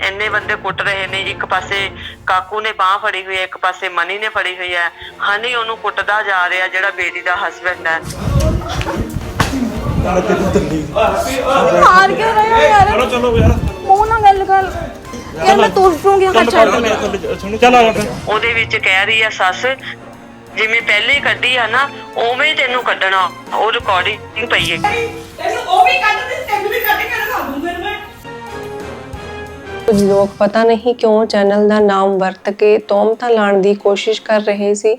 ਇੰਨੇ ਬੰਦੇ ਕੁੱਟ ਰਹੇ ਨੇ ਇੱਕ ਪਾਸੇ ਕਾਕੂ ਨੇ ਬਾਹ ਫੜੀ ਹੋਈ ਹੈ ਇੱਕ ਪਾਸੇ ਮਨੀ ਨੇ ਫੜੀ ਹੋਈ ਹੈ। ਹਨੀ ਉਹਨੂੰ ਕੁੱਟਦਾ ਜਾ ਰਿਹਾ ਜਿਹੜਾ ਬੇਟੀ ਦਾ ਹਸਬੰਡ ਹੈ। ਮਾਰ ਕਿਉਂ ਰਹੇ ਹੋ ਯਾਰ? ਚਲੋ ਚਲੋ ਯਾਰ। ਮੂੰਹ ਨਾਲ ਗੱਲ ਕਰ। ਯਾਰ ਮੈਂ ਤੁਰ ਪੂੰਗੀ ਹਾਂ ਛੱਡ ਦੇ ਚੱਲ ਸੁਣ ਚੱਲ ਆ ਜਾ ਫਿਰ। ਉਹਦੇ ਵਿੱਚ ਕਹਿ ਰਹੀ ਆ ਸੱਸ ਜਿਵੇਂ ਪਹਿਲੇ ਕੱਢੀ ਆ ਨਾ ਉਵੇਂ ਤੈਨੂੰ ਕੱਢਣਾ ਉਹ ਰਿਕਾਰਡਿੰਗ ਪਈ ਹੈ। ਤੈਨੂੰ ਉਹ ਵੀ ਕੱਢ ਦੇ ਤੈਨੂੰ ਵੀ ਕੱਢ ਕੇ ਦਿਖਾ ਦੂੰ ਫਿਰ ਮੈਂ ਕੁਝ ਲੋਕ ਪਤਾ ਨਹੀਂ ਕਿਉਂ ਚੈਨਲ ਦਾ ਨਾਮ ਵਰਤ ਕੇ ਤੋਮਤਾਂ ਲਾਉਣ ਦੀ ਕੋਸ਼ਿਸ਼ ਕਰ ਰਹੇ ਸੀ,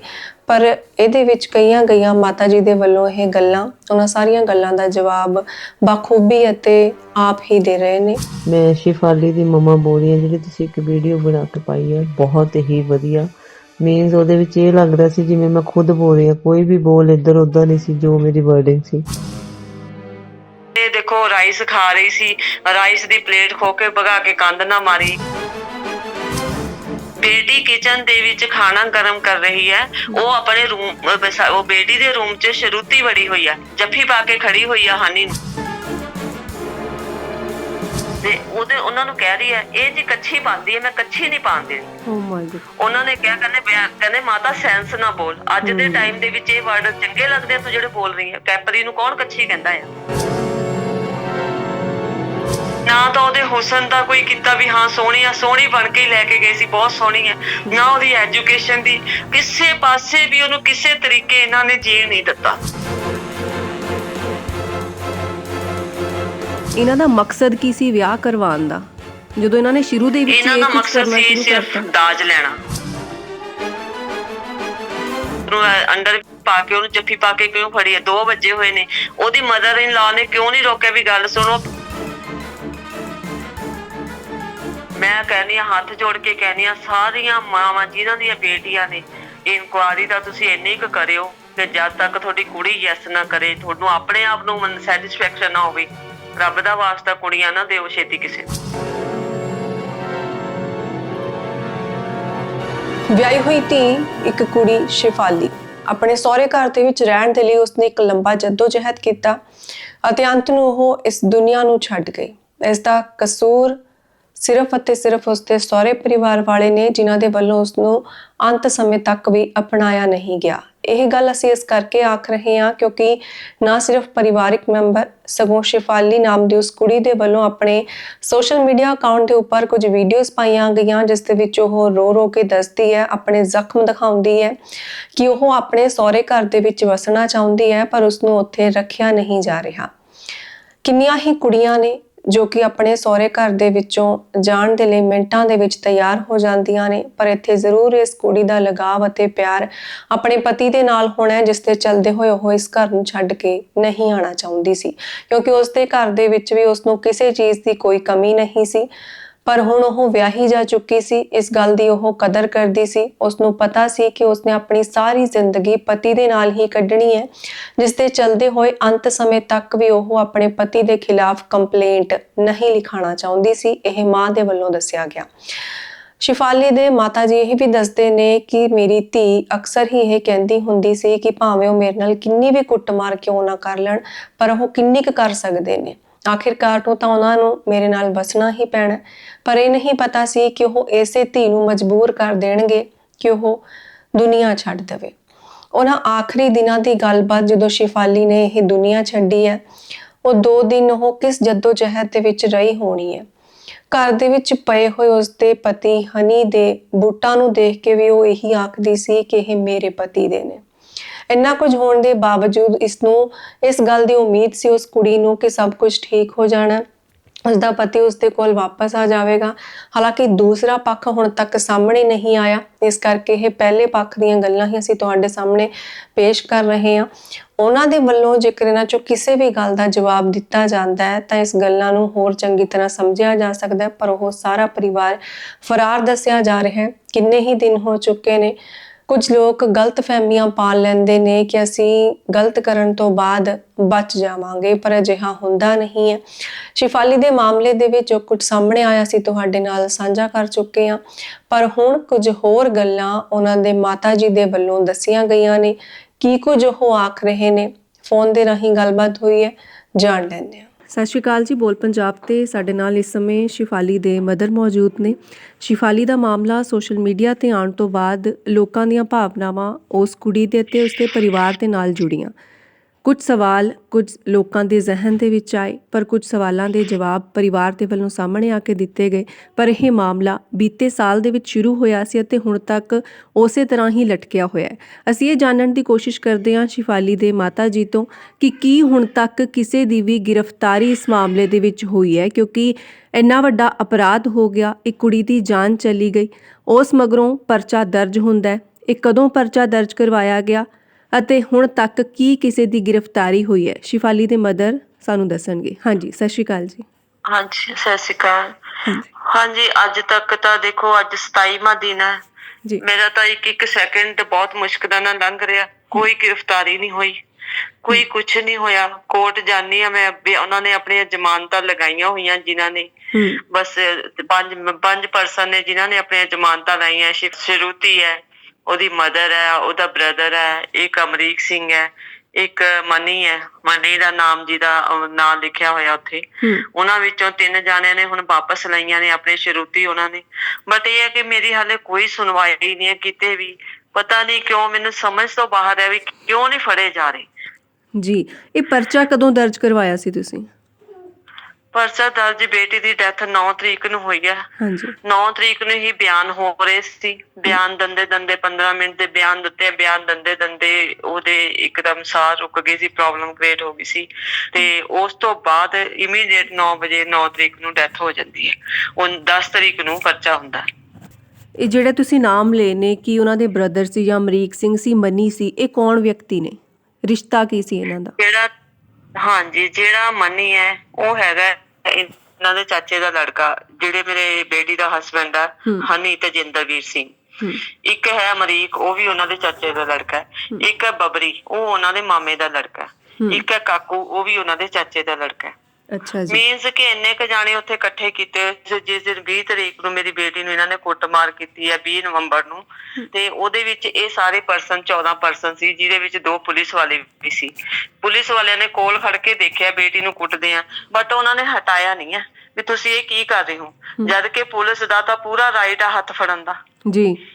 ਪਰ ਇਹਦੇ ਵਿੱਚ ਕਈਆਂ ਗਈਆਂ ਮਾਤਾ ਜੀ ਦੇ ਵੱਲੋਂ ਇਹ ਗੱਲਾਂ, ਉਹਨਾਂ ਸਾਰੀਆਂ ਗੱਲਾਂ ਦਾ ਜਵਾਬ ਬਖੂਬੀ ਅਤੇ ਆਪ ਹੀ ਦੇ ਰਹੇ ਨੇ। ਮੈਂ ਸ਼ਿਫਾਲੀ ਦੀ ਮਮਾ ਬੋਲ ਰਹੀ ਹਾਂ, ਜਿਹੜੀ ਤੁਸੀਂ ਇੱਕ ਵੀਡੀਓ ਬਣਾ ਕੇ ਪਾਈ ਹੈ, ਬਹੁਤ ਹੀ ਵਧੀਆ। ਮੀਨਸ ਉਹਦੇ ਵਿੱਚ ਇਹ ਲੱਗਦਾ ਸੀ ਜਿਵੇਂ ਮੈਂ ਖੁਦ ਬੋਲ ਰਹੀ ਹਾਂ, ਕੋਈ ਵੀ ਬੋਲ ਇੱਧਰ ਉੱਧਰ ਨਹੀਂ ਸੀ, ਜੋ ਮੇਰੀ ਵਰਡਿੰਗ ਸੀ। ਇਹ ਦੇਖੋ ਰਾਈਸ ਖਾ ਰਹੀ ਸੀ। ਰਾਈਸ ਦੀ ਪਲੇਟ ਖੋ ਕੇ ਭਗਾ ਕੇ ਕੰਧ ਨਾ ਮਾਰੀ। ਬੇਟੀ ਕਿਚਨ ਦੇ ਵਿੱਚ ਖਾਣਾ ਗਰਮ ਕਰ ਰਹੀ ਹੈ। ਉਹ ਆਪਣੇ ਰੂਮ ਉਹ ਬੇਟੀ ਦੇ ਰੂਮ 'ਚ ਸ਼ਰੂਤੀ ਵੜੀ ਹੋਈ ਹੈ। ਜੱਫੀ ਪਾ ਕੇ ਖੜੀ ਹੋਈ ਆ ਹਾਨੀ ਨੂੰ। ਤੇ ਉਹਦੇ ਉਹਨਾਂ ਨੂੰ ਕਹਿ ਰਹੀ ਹੈ ਇਹ ਜੀ ਕੱਚੀ ਪਾਉਂਦੀ ਹੈ ਮੈਂ ਕੱਚੀ ਨਹੀਂ ਪਾਉਣ ਦੇਣੀ। ਓ ਮਾਈ ਗॉड ਉਹਨਾਂ ਨੇ ਕਿਹਾ ਕਹਿੰਦੇ ਬਿਆਨ ਕਹਿੰਦੇ ਮਾਤਾ ਸੈਂਸ ਨਾ ਬੋਲ। ਅੱਜ ਦੇ ਟਾਈਮ ਦੇ ਵਿੱਚ ਇਹ ਵਰਡ ਚੰਗੇ ਲੱਗਦੇ ਆ ਤੂੰ ਜਿਹੜੇ ਬੋਲ ਰਹੀ ਹੈ। ਕੈਪਰੀ ਨੂੰ ਕੌਣ ਕੱਚੀ ਕਹਿੰਦਾ ਆ? ਨਾ ਤਾਂ ਉਹਦੇ ਹੁਸਨ ਦਾ ਕੋਈ ਕੀਤਾ ਵੀ ਹਾਂ ਸੋਹਣੀ ਆ ਸੋਹਣੀ ਬਣ ਕੇ ਹੀ ਲੈ ਕੇ ਗਏ ਸੀ ਬਹੁਤ ਸੋਹਣੀ ਹੈ ਨਾ ਉਹਦੀ ਐਜੂਕੇਸ਼ਨ ਦੀ ਕਿਸੇ ਪਾਸੇ ਵੀ ਉਹਨੂੰ ਕਿਸੇ ਤਰੀਕੇ ਇਹਨਾਂ ਨੇ ਜੀਣ ਨਹੀਂ ਦਿੱਤਾ। ਇਹਨਾਂ ਦਾ ਮਕਸਦ ਕੀ ਸੀ ਵਿਆਹ ਕਰਵਾਉਣ ਦਾ? ਜਦੋਂ ਇਹਨਾਂ ਨੇ ਸ਼ੁਰੂ ਦੇ ਵਿੱਚ ਇਹਨਾਂ ਇਹ ਦਾ ਕੁਝ ਮਕਸਦ ਕਰਨਾ ਸੀ ਸ਼ੁਰੂ ਸਿਰਫ ਕਰਤਾ। ਦਾਜ ਲੈਣਾ। ਨੂੰ ਅੰਡਰ ਪਾ ਕੇ ਉਹਨੂੰ ਜੱਫੀ ਪਾ ਕੇ ਕਿਉਂ ਫੜੀ ਹੈ 2 ਵਜੇ ਹੋਏ ਨੇ। ਉਹਦੀ ਮਦਰ ਇਨ ਲਾ ਨੇ ਕਿਉਂ ਨਹੀਂ ਰੋਕਿਆ ਵੀ ਗੱਲ ਸੁਣੋ? ਮੈਂ ਕਹਿੰਦੀ ਆ ਹੱਥ ਜੋੜ ਕੇ ਕਹਿੰਦੀ ਹਾਂ, ਸਾਰੀਆਂ ਮਾਵਾਂ ਜਿਨ੍ਹਾਂ ਦੀਆਂ ਬੇਟੀਆਂ ਨੇ, ਇਨਕੁਆਰੀ ਦਾ ਤੁਸੀਂ ਇੰਨੀ ਕੁ ਕਰਿਓ ਕਿ ਜਦ ਤੱਕ ਤੁਹਾਡੀ ਕੁੜੀ ਯੈਸ ਨਾ ਕਰੇ, ਤੁਹਾਨੂੰ ਆਪਣੇ ਆਪ ਨੂੰ ਸੈਟੀਸਫੈਕਸ਼ਨ ਨਾ ਹੋਵੇ, ਰੱਬ ਦਾ ਵਾਸਤਾ ਕੁੜੀਆਂ ਨਾ ਦਿਓ ਛੇਤੀ ਕਿਸੇ ਵਿਆਹੀ ਹੋਈ ਧੀ, ਇੱਕ ਕੁੜੀ, ਸ਼ਿਫਾਲੀ। ਆਪਣੇ ਸਹੁਰੇ ਘਰ ਦੇ ਵਿੱਚ ਰਹਿਣ ਦੇ ਲਈ ਉਸਨੇ ਇੱਕ ਲੰਬਾ ਜਹਿਦ ਕੀਤਾ ਅਤੇ ਅੰਤ ਨੂੰ ਉਹ ਇਸ ਦੁਨੀਆ ਨੂੰ ਛੱਡ ਗਈ। ਇਸ ਦਾ ਕਸੂਰ ਸਿਰਫ ਅਤੇ ਸਿਰਫ ਉਸਦੇ ਸਹੁਰੇ ਪਰਿਵਾਰ ਵਾਲੇ ਨੇ ਜਿਨ੍ਹਾਂ ਦੇ ਵੱਲੋਂ ਉਸ ਨੂੰ ਅੰਤ ਸਮੇਂ ਤੱਕ ਵੀ ਅਪਣਾਇਆ ਨਹੀਂ ਗਿਆ। ਇਹ ਗੱਲ ਅਸੀਂ ਇਸ ਕਰਕੇ ਆਖ ਰਹੇ ਹਾਂ ਕਿਉਂਕਿ ਨਾ ਸਿਰਫ ਪਰਿਵਾਰਿਕ ਮੈਂਬਰ, ਸਗੋਂ ਸ਼ਿਫਾਲੀ ਨਾਮ ਦੀ ਉਸ ਕੁੜੀ ਦੇ ਵੱਲੋਂ ਆਪਣੇ ਸੋਸ਼ਲ ਮੀਡੀਆ ਅਕਾਊਂਟ ਦੇ ਉੱਪਰ ਕੁਝ ਵੀਡੀਓਜ਼ ਪਾਈਆਂ ਗਈਆਂ, ਜਿਸ ਦੇ ਵਿੱਚ ਉਹ ਰੋ ਰੋ ਕੇ ਦੱਸਦੀ ਹੈ, ਆਪਣੇ ਜ਼ਖਮ ਦਿਖਾਉਂਦੀ ਹੈ ਕਿ ਉਹ ਆਪਣੇ ਸਹੁਰੇ ਘਰ ਦੇ ਵਿੱਚ ਵਸਣਾ ਚਾਹੁੰਦੀ ਹੈ, ਪਰ ਉਸ ਨੂੰ ਉੱਥੇ ਰੱਖਿਆ ਨਹੀਂ ਜਾ ਰਿਹਾ। ਕਿੰਨੀਆਂ ਹੀ ਕੁੜੀਆਂ ਨੇ ਜੋ ਕਿ ਆਪਣੇ ਸਹੁਰੇ ਘਰ ਦੇ ਵਿੱਚੋਂ ਜਾਣ ਦੇ ਲਈ ਮਿੰਟਾਂ ਦੇ ਵਿੱਚ ਤਿਆਰ ਹੋ ਜਾਂਦੀਆਂ ਨੇ, ਪਰ ਇੱਥੇ ਜ਼ਰੂਰ ਇਸ ਕੁੜੀ ਦਾ ਲਗਾਵ ਅਤੇ ਪਿਆਰ ਆਪਣੇ ਪਤੀ ਦੇ ਨਾਲ ਹੋਣਾ ਹੈ, ਜਿਸ ਤੇ ਚੱਲਦੇ ਹੋਏ ਉਹ ਇਸ ਘਰ ਨੂੰ ਛੱਡ ਕੇ ਨਹੀਂ ਆਣਾ ਚਾਹੁੰਦੀ ਸੀ, ਕਿਉਂਕਿ ਉਸ ਦੇ ਘਰ ਦੇ ਵਿੱਚ ਵੀ ਉਸ ਨੂੰ ਕਿਸੇ ਚੀਜ਼ ਦੀ ਕੋਈ ਕਮੀ ਨਹੀਂ ਸੀ। ਪਰ ਹੁਣ ਉਹ ਵਿਆਹੀ ਜਾ ਚੁੱਕੀ ਸੀ। ਇਸ ਗੱਲ ਦੀ ਉਹ ਕਦਰ ਕਰਦੀ ਸੀ। ਉਸ ਨੂੰ ਪਤਾ ਸੀ ਕਿ ਉਸਨੇ ਆਪਣੀ ਸਾਰੀ ਜ਼ਿੰਦਗੀ ਪਤੀ ਦੇ ਨਾਲ ਹੀ ਕੱਢਣੀ ਹੈ, ਜਿਸ ਦੇ ਚਲਦੇ ਹੋਏ ਅੰਤ ਸਮੇਂ ਤੱਕ ਵੀ ਉਹ ਆਪਣੇ ਪਤੀ ਦੇ ਖਿਲਾਫ ਕੰਪਲੇਂਟ ਨਹੀਂ ਲਿਖਾਣਾ ਚਾਹੁੰਦੀ ਸੀ। ਇਹ ਮਾਂ ਦੇ ਵੱਲੋਂ ਦੱਸਿਆ ਗਿਆ। ਸ਼ਿਫਾਲੀ ਦੇ ਮਾਤਾ ਜੀ ਇਹ ਵੀ ਦੱਸਦੇ ਨੇ ਕਿ ਮੇਰੀ ਧੀ ਅਕਸਰ ਹੀ ਇਹ ਕਹਿੰਦੀ ਹੁੰਦੀ ਸੀ ਕਿ ਭਾਵੇਂ ਉਹ ਮੇਰੇ ਨਾਲ ਕਿੰਨੀ ਵੀ ਕੁੱਟਮਾਰ ਕਿਉਂ ਨਾ ਕਰ ਲੈਣ, ਪਰ ਉਹ ਕਿੰਨੀ ਕੁ ਕਰ ਸਕਦੇ ਨੇ। ਆਖਿਰਕਾਰ ਨੂੰ ਤਾਂ ਉਹਨਾਂ ਨੂੰ ਮੇਰੇ ਨਾਲ ਵਸਣਾ ਹੀ ਪੈਣਾ ਪਰ ਇਹ ਨਹੀਂ ਪਤਾ ਸੀ ਕਿ ਉਹ ਐਸੇ ਧੀ ਨੂੰ ਮਜਬੂਰ ਕਰ ਦੇਣਗੇ ਕਿ ਉਹ ਦੁਨੀਆ ਛੱਡ ਦੇਵੇ। ਉਹਨਾਂ ਆਖਰੀ ਦਿਨਾਂ ਦੀ ਗੱਲਬਾਤ ਜਦੋਂ ਸ਼ਿਫਾਲੀ ਨੇ ਇਹ ਦੁਨੀਆ ਛੱਡੀ ਹੈ, ਉਹ ਦੋ ਦਿਨ ਉਹ ਕਿਸ ਜਹਿਦ ਦੇ ਵਿੱਚ ਰਹੀ ਹੋਣੀ ਹੈ। ਘਰ ਦੇ ਵਿੱਚ ਪਏ ਹੋਏ ਉਸਦੇ ਪਤੀ ਹਨੀ ਦੇ ਬੂਟਾਂ ਨੂੰ ਦੇਖ ਕੇ ਵੀ ਉਹ ਇਹੀ ਆਖਦੀ ਸੀ ਕਿ ਇਹ ਮੇਰੇ ਪਤੀ ਦੇ ਨੇ। ਇੰਨਾ ਕੁਝ ਹੋਣ ਦੇ ਬਾਵਜੂਦ ਇਸ ਨੂੰ ਇਸ ਗੱਲ ਦੀ ਉਮੀਦ ਸੀ ਉਸ ਕੁੜੀ ਨੂੰ ਕਿ ਸਭ ਕੁਝ ਠੀਕ ਹੋ ਜਾਣਾ। ਉਸ ਦਾ ਪਤੀ ਉਸ ਦੇ ਕੋਲ ਵਾਪਸ ਆ ਜਾਵੇਗਾ। ਹਾਲਾਂਕਿ ਦੂਸਰਾ ਪੱਖ ਹੁਣ ਤੱਕ ਸਾਹਮਣੇ ਨਹੀਂ ਆਇਆ। ਇਸ ਕਰਕੇ ਇਹ ਪਹਿਲੇ ਪੱਖ ਦੀਆਂ ਗੱਲਾਂ ਹੀ ਅਸੀਂ ਤੁਹਾਡੇ ਸਾਹਮਣੇ ਪੇਸ਼ ਕਰ ਰਹੇ ਹਾਂ। ਉਹਨਾਂ ਦੇ ਵੱਲੋਂ ਜੇਕਰ ਇਹਨਾਂ ਚੋਂ ਕਿਸੇ ਵੀ ਗੱਲ ਦਾ ਜਵਾਬ ਦਿੱਤਾ ਜਾਂਦਾ ਹੈ, ਤਾਂ ਇਸ ਗੱਲਾਂ ਨੂੰ ਹੋਰ ਚੰਗੀ ਤਰ੍ਹਾਂ ਸਮਝਿਆ ਜਾ ਸਕਦਾ ਹੈ, ਪਰ ਉਹ ਸਾਰਾ ਪਰਿਵਾਰ ਫਰਾਰ ਦੱਸਿਆ ਜਾ ਰਿਹਾ ਹੈ। ਕਿੰਨੇ ਹੀ ਦਿਨ ਹੋ ਚੁੱਕੇ ਨੇ। ਕੁਝ ਲੋਕ ਗਲਤ ਫਹਿਮੀਆਂ ਪਾਲ ਲੈਂਦੇ ਨੇ ਕਿ ਅਸੀਂ ਗਲਤ ਕਰਨ ਤੋਂ ਬਾਅਦ ਬਚ ਜਾਵਾਂਗੇ, ਪਰ ਅਜਿਹਾ ਹੁੰਦਾ ਨਹੀਂ ਹੈ। ਸ਼ਿਫਾਲੀ ਦੇ ਮਾਮਲੇ ਦੇ ਵਿੱਚ ਜੋ ਕੁਝ ਸਾਹਮਣੇ ਆਇਆ ਸੀ, ਤੁਹਾਡੇ ਨਾਲ ਸਾਂਝਾ ਕਰ ਚੁੱਕੇ ਹਾਂ। ਪਰ ਹੁਣ ਕੁਝ ਹੋਰ ਗੱਲਾਂ ਉਹਨਾਂ ਦੇ ਮਾਤਾ ਜੀ ਦੇ ਵੱਲੋਂ ਦੱਸੀਆਂ ਗਈਆਂ ਨੇ। ਕੀ ਕੁਝ ਉਹ ਆਖ ਰਹੇ ਨੇ? ਫੋਨ ਦੇ ਰਾਹੀਂ ਗੱਲਬਾਤ ਹੋਈ ਹੈ, ਜਾਣ ਲੈਂਦੇ ਹਾਂ। ਸਤਿ ਸ਼੍ਰੀ ਅਕਾਲ ਜੀ, ਬੋਲ ਪੰਜਾਬ ਤੇ ਸਾਡੇ ਨਾਲ ਇਸ ਸਮੇਂ ਸ਼ਿਫਾਲੀ ਦੇ ਮਦਰ ਮੌਜੂਦ ਨੇ। ਸ਼ਿਫਾਲੀ ਦਾ ਮਾਮਲਾ ਸੋਸ਼ਲ ਮੀਡੀਆ ਤੇ ਆਉਣ ਤੋਂ ਬਾਅਦ ਲੋਕਾਂ ਦੀਆਂ ਭਾਵਨਾਵਾਂ, ਉਸ ਕੁੜੀ ਦੇ ਤੇ ਉਸਦੇ ਪਰਿਵਾਰ ਦੇ ਨਾਲ ਜੁੜੀਆਂ। ਕੁਝ ਸਵਾਲ ਕੁਝ ਲੋਕਾਂ ਦੇ ਜ਼ਿਹਨ ਦੇ ਵਿੱਚ ਆਏ, ਪਰ ਕੁਝ ਸਵਾਲਾਂ ਦੇ ਜਵਾਬ ਪਰਿਵਾਰ ਦੇ ਵੱਲੋਂ ਸਾਹਮਣੇ ਆ ਕੇ ਦਿੱਤੇ ਗਏ। ਪਰ ਇਹ ਮਾਮਲਾ ਬੀਤੇ ਸਾਲ ਦੇ ਵਿੱਚ ਸ਼ੁਰੂ ਹੋਇਆ ਸੀ ਅਤੇ ਹੁਣ ਤੱਕ ਉਸੇ ਤਰ੍ਹਾਂ ਹੀ ਲਟਕਿਆ ਹੋਇਆ ਹੈ। ਅਸੀਂ ਇਹ ਜਾਣਨ ਦੀ ਕੋਸ਼ਿਸ਼ ਕਰਦੇ ਹਾਂ ਸ਼ਿਫਾਲੀ ਦੇ ਮਾਤਾ ਜੀ ਤੋਂ ਕਿ ਕੀ ਹੁਣ ਤੱਕ ਕਿਸੇ ਦੀ ਵੀ ਗ੍ਰਿਫਤਾਰੀ ਇਸ ਮਾਮਲੇ ਦੇ ਵਿੱਚ ਹੋਈ ਹੈ, ਕਿਉਂਕਿ ਇੰਨਾ ਵੱਡਾ ਅਪਰਾਧ ਹੋ ਗਿਆ, ਇੱਕ ਕੁੜੀ ਦੀ ਜਾਨ ਚਲੀ ਗਈ। ਉਸ ਮਗਰੋਂ ਪਰਚਾ ਦਰਜ ਹੁੰਦਾ ਹੈ। ਇਹ ਕਦੋਂ ਪਰਚਾ ਦਰਜ ਕਰਵਾਇਆ ਗਿਆ? ਅਤੇ ਹੁਣ ਤੱਕ ਕੀ ਕਿਸੇ ਦੀ ਗ੍ਰਿਫਤਾਰੀ ਹੋਈ ਹੈ? ਸ਼ਿਫਾਲੀ ਦੇ ਮਦਰ ਸਾਨੂੰ ਦੱਸਣਗੇ। ਹਾਂਜੀ ਸਤਿ ਸ਼੍ਰੀ ਅਕਾਲ ਜੀ। ਹਾਂਜੀ ਸਤਿ ਸ਼੍ਰੀ ਅਕਾਲ। ਹਾਂਜੀ। ਅੱਜ ਤੱਕ ਤਾਂ ਦੇਖੋ ਅੱਜ 27ਵਾਂ ਦਿਨ ਹੈ। ਜੀ। ਮੇਰਾ ਤਾਂ ਇੱਕ ਇੱਕ ਸੈਕਿੰਡ ਬਹੁਤ ਮੁਸ਼ਕਲਾਂ ਨਾਲ ਲੰਘ ਰਿਹਾ। ਕੋਈ ਗ੍ਰਿਫਤਾਰੀ ਨਹੀਂ ਹੋਈ। ਕੋਈ ਕੁਝ ਨਹੀਂ ਹੋਇਆ। ਕੋਰਟ ਜਾਨੀ ਆ ਮੈਂ ਉਹਨਾਂ ਨੇ ਆਪਣੀਆਂ ਜ਼ਮਾਨਤਾਂ ਲਗਾਈਆਂ ਹੋਈਆਂ ਜਿਨ੍ਹਾਂ ਨੇ। ਬਸ ਪੰਜ ਪੰਜ ਪਰਸਨ ਨੇ ਜਿਨ੍ਹਾਂ ਨੇ ਆਪਣੀਆਂ ਜ਼ਮਾਨਤਾਂ ਲਾਈਆਂ। ਸ਼ਰੂਤੀ ਹੈ। ਉਹਦੀ ਮਦਰ ਹੈ ਉਹਦਾ ਬ੍ਰਦਰ ਹੈ ਇੱਕ ਅਮਰੀਕ ਸਿੰਘ ਹੈ ਇੱਕ ਮਨੀ ਹੈ। ਮਨੀ ਦਾ ਨਾਮ ਜਿਹਦਾ ਨਾਮ ਲਿਖਿਆ ਹੋਇਆ ਉੱਥੇ। ਉਹਨਾਂ ਵਿੱਚੋਂ ਤਿੰਨ ਜਾਣਿਆਂ ਨੇ ਹੁਣ ਵਾਪਸ ਲਈਆਂ ਨੇ ਆਪਣੇ ਸ਼ਰੂਤੀ ਉਹਨਾਂ ਨੇ। ਬਟ ਇਹ ਹੈ ਕਿ ਮੇਰੀ ਹਾਲੇ ਕੋਈ ਸੁਣਵਾਈ ਨਹੀਂ ਹੈ ਕਿਤੇ ਵੀ। ਪਤਾ ਨਹੀਂ ਕਿਉਂ ਮੈਨੂੰ ਸਮਝ ਤੋਂ ਬਾਹਰ ਹੈ ਵੀ ਕਿਉਂ ਨਹੀਂ ਫੜੇ ਜਾ ਰਹੇ। ਜੀ ਇਹ ਪਰਚਾ ਕਦੋਂ ਦਰਜ ਕਰਵਾਇਆ ਸੀ ਤੁਸੀਂ? ਪਰਚਾ ਦਰਜ ਬੇਟੀ ਦੀ ਡੈਥ 9 ਤਰੀਕ ਨੂੰ ਹੋਈ ਹੈ ਹਾਂਜੀ। 9 ਤਰੀਕ ਨੂੰ ਹੀ ਬਿਆਨ ਹੋ ਰਹੇ ਸੀ। ਬਿਆਨ ਦੰਦੇ ਦੰਦੇ 15 ਮਿੰਟ ਦੇ ਬਿਆਨ ਦਿੱਤੇ। ਬਿਆਨ ਦੰਦੇ ਦੰਦੇ ਉਹਦੇ ਇੱਕਦਮ ਸਾਹ ਰੁਕ ਗਈ ਸੀ ਪ੍ਰੋਬਲਮ ਕ੍ਰੀਏਟ ਹੋ ਗਈ ਸੀ। ਤੇ ਉਸ ਤੋਂ ਬਾਅਦ ਇਮੀਡੀਏਟ 9 ਵਜੇ 9 ਤਰੀਕ ਨੂੰ ਡੈਥ ਹੋ ਜਾਂਦੀ ਹੈ। ਉਹ 10 ਤਰੀਕ ਨੂੰ ਪਰਚਾ ਹੁੰਦਾ। ਇਹ ਜਿਹੜੇ ਤੁਸੀਂ ਨਾਮ ਲਏ ਨੇ ਕਿ ਉਹਨਾਂ ਦੇ ਬ੍ਰਦਰ ਸੀ ਜਾਂ ਅਮਰੀਕ ਸਿੰਘ ਸੀ ਮਨੀ ਸੀ ਇਹ ਕੌਣ ਵਿਅਕਤੀ ਨੇ? ਰਿਸ਼ਤਾ ਕੀ ਸੀ ਇਹਨਾਂ ਦਾ? ਜਿਹੜਾ ਹਾਂਜੀ ਜਿਹੜਾ ਮਨੀ ਹੈ ਉਹ ਹੈਗਾ ਇਹਨਾਂ ਦੇ ਚਾਚੇ ਦਾ ਲੜਕਾ ਜਿਹੜੇ ਮੇਰੇ ਬੇਟੀ ਦਾ ਹਸਬੰਡ ਆ। ਹਨੀ ਤਜਿੰਦਰਵੀਰ ਸਿੰਘ। ਹੂੰ। ਇੱਕ ਹੈ ਅਮਰੀਕ ਉਹ ਵੀ ਉਹਨਾਂ ਦੇ ਚਾਚੇ ਦਾ ਲੜਕਾ ਹੈ। ਇੱਕ ਹੈ ਬਬਰੀ ਉਹ ਉਹਨਾਂ ਦੇ ਮਾਮੇ ਦਾ ਲੜਕਾ ਹੈ। ਇੱਕ ਹੈ ਕਾਕੂ ਉਹ ਵੀ ਉਹਨਾਂ ਦੇ ਚਾਚੇ ਦਾ ਲੜਕਾ ਹੈ। ਮੀਨਸ ਕਿ ਇੰਨੇ ਕ ਜਾਣੇ ਉੱਥੇ ਇਕੱਠੇ ਕੀਤੇ ਹੋਏ ਸੀ। ਜਿਸ ਦਿਨ 20 ਤਰੀਕ ਨੂੰ ਮੇਰੀ ਬੇਟੀ ਨੂੰ ਇਹਨਾਂ ਨੇ ਕੁੱਟਮਾਰ ਕੀਤੀ ਹੈ 20 ਨਵੰਬਰ ਨੂੰ। ਤੇ ਉਹਦੇ ਵਿੱਚ ਇਹ ਸਾਰੇ ਪਰਸਨ 14 ਪਰਸਨ ਸੀ ਜਿਹਦੇ ਵਿੱਚ ਦੋ ਪੁਲਿਸ ਵਾਲੇ ਵੀ ਸੀ। ਪੁਲਿਸ ਵਾਲਿਆਂ ਨੇ ਕੋਲ ਖੜ ਕੇ ਦੇਖਿਆ ਬੇਟੀ ਨੂੰ ਕੁੱਟਦੇ ਆ। ਬਟ ਉਹਨਾਂ ਨੇ ਹਟਾਇਆ ਨਹੀਂ ਹੈ। ਵੀ ਤੁਸੀਂ ਇਹ ਕੀ ਕਰ ਰਹੇ ਹੋ? ਜਦ ਕਿ ਪੁਲਿਸ ਦਾ ਤਾਂ ਪੂਰਾ ਰਾਈਟ ਆ ਹੱਥ ਫੜਨ ਦਾ। ਜੀ।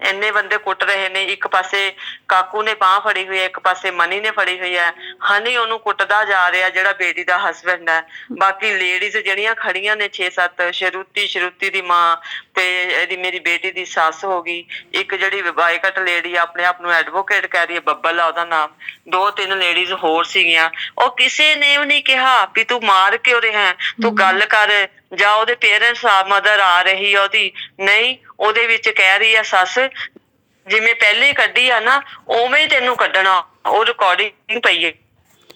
ਇੰਨੇ ਬੰਦੇ ਕੁੱਟ ਰਹੇ ਨੇ ਇੱਕ ਪਾਸੇ ਕਾਕੂ ਨੇ ਬਾਹ ਫੜੀ ਹੋਈ ਹੈ ਇੱਕ ਪਾਸੇ ਮਨੀ ਨੇ ਫੜੀ ਹੋਈ ਹੈ। ਹਨੀ ਉਹਨੂੰ ਕੁੱਟਦਾ ਜਾ ਰਿਹਾ ਜਿਹੜਾ ਬੇਟੀ ਦਾ ਹਸਬੰਡ ਹੈ। ਬਾਕੀ ਲੇਡੀਜ਼ ਜਿਹੜੀਆਂ ਖੜੀਆਂ ਨੇ 6-7 ਸ਼ਰੂਤੀ ਸ਼ਰੂਤੀ ਦੀ ਮਾਂ ਤੇ ਇਹਦੀ ਮੇਰੀ ਬੇਟੀ ਦੀ ਸੱਸ ਹੋ ਗਈ। ਇੱਕ ਜਿਹੜੀ ਬਾਈਕਟ ਲੇਡੀ ਆਪਣੇ ਆਪ ਨੂੰ ਐਡਵੋਕੇਟ ਕਹਿ ਰਹੀ ਹੈ ਬੱਬਲ ਆ ਉਹਦਾ ਨਾਮ। ਦੋ ਤਿੰਨ ਲੇਡੀਜ਼ ਹੋਰ ਸੀਗੀਆਂ। ਉਹ ਕਿਸੇ ਨੇ ਵੀ ਨਹੀਂ ਕਿਹਾ ਵੀ ਤੂੰ ਮਾਰ ਕਿਉਂ ਰਿਹਾ? ਤੂੰ ਗੱਲ ਕਰ ਜਾਂ ਉਹਦੇ ਪੇਰੈਂਟਸ ਆ ਮਦਰ ਆ ਰਹੀ ਆ ਉਹਦੀ। ਨਹੀਂ ਉਹਦੇ ਵਿੱਚ ਕਹਿ ਰਹੀ ਆ ਸੱਸ ਜਿਵੇਂ ਪਹਿਲੇ ਕੱਢੀ ਆ ਨਾ ਉਵੇਂ ਹੀ ਤੈਨੂੰ ਕੱਢਣਾ। ਉਹ ਰਿਕਾਰਡਿੰਗ ਪਈ ਹੈ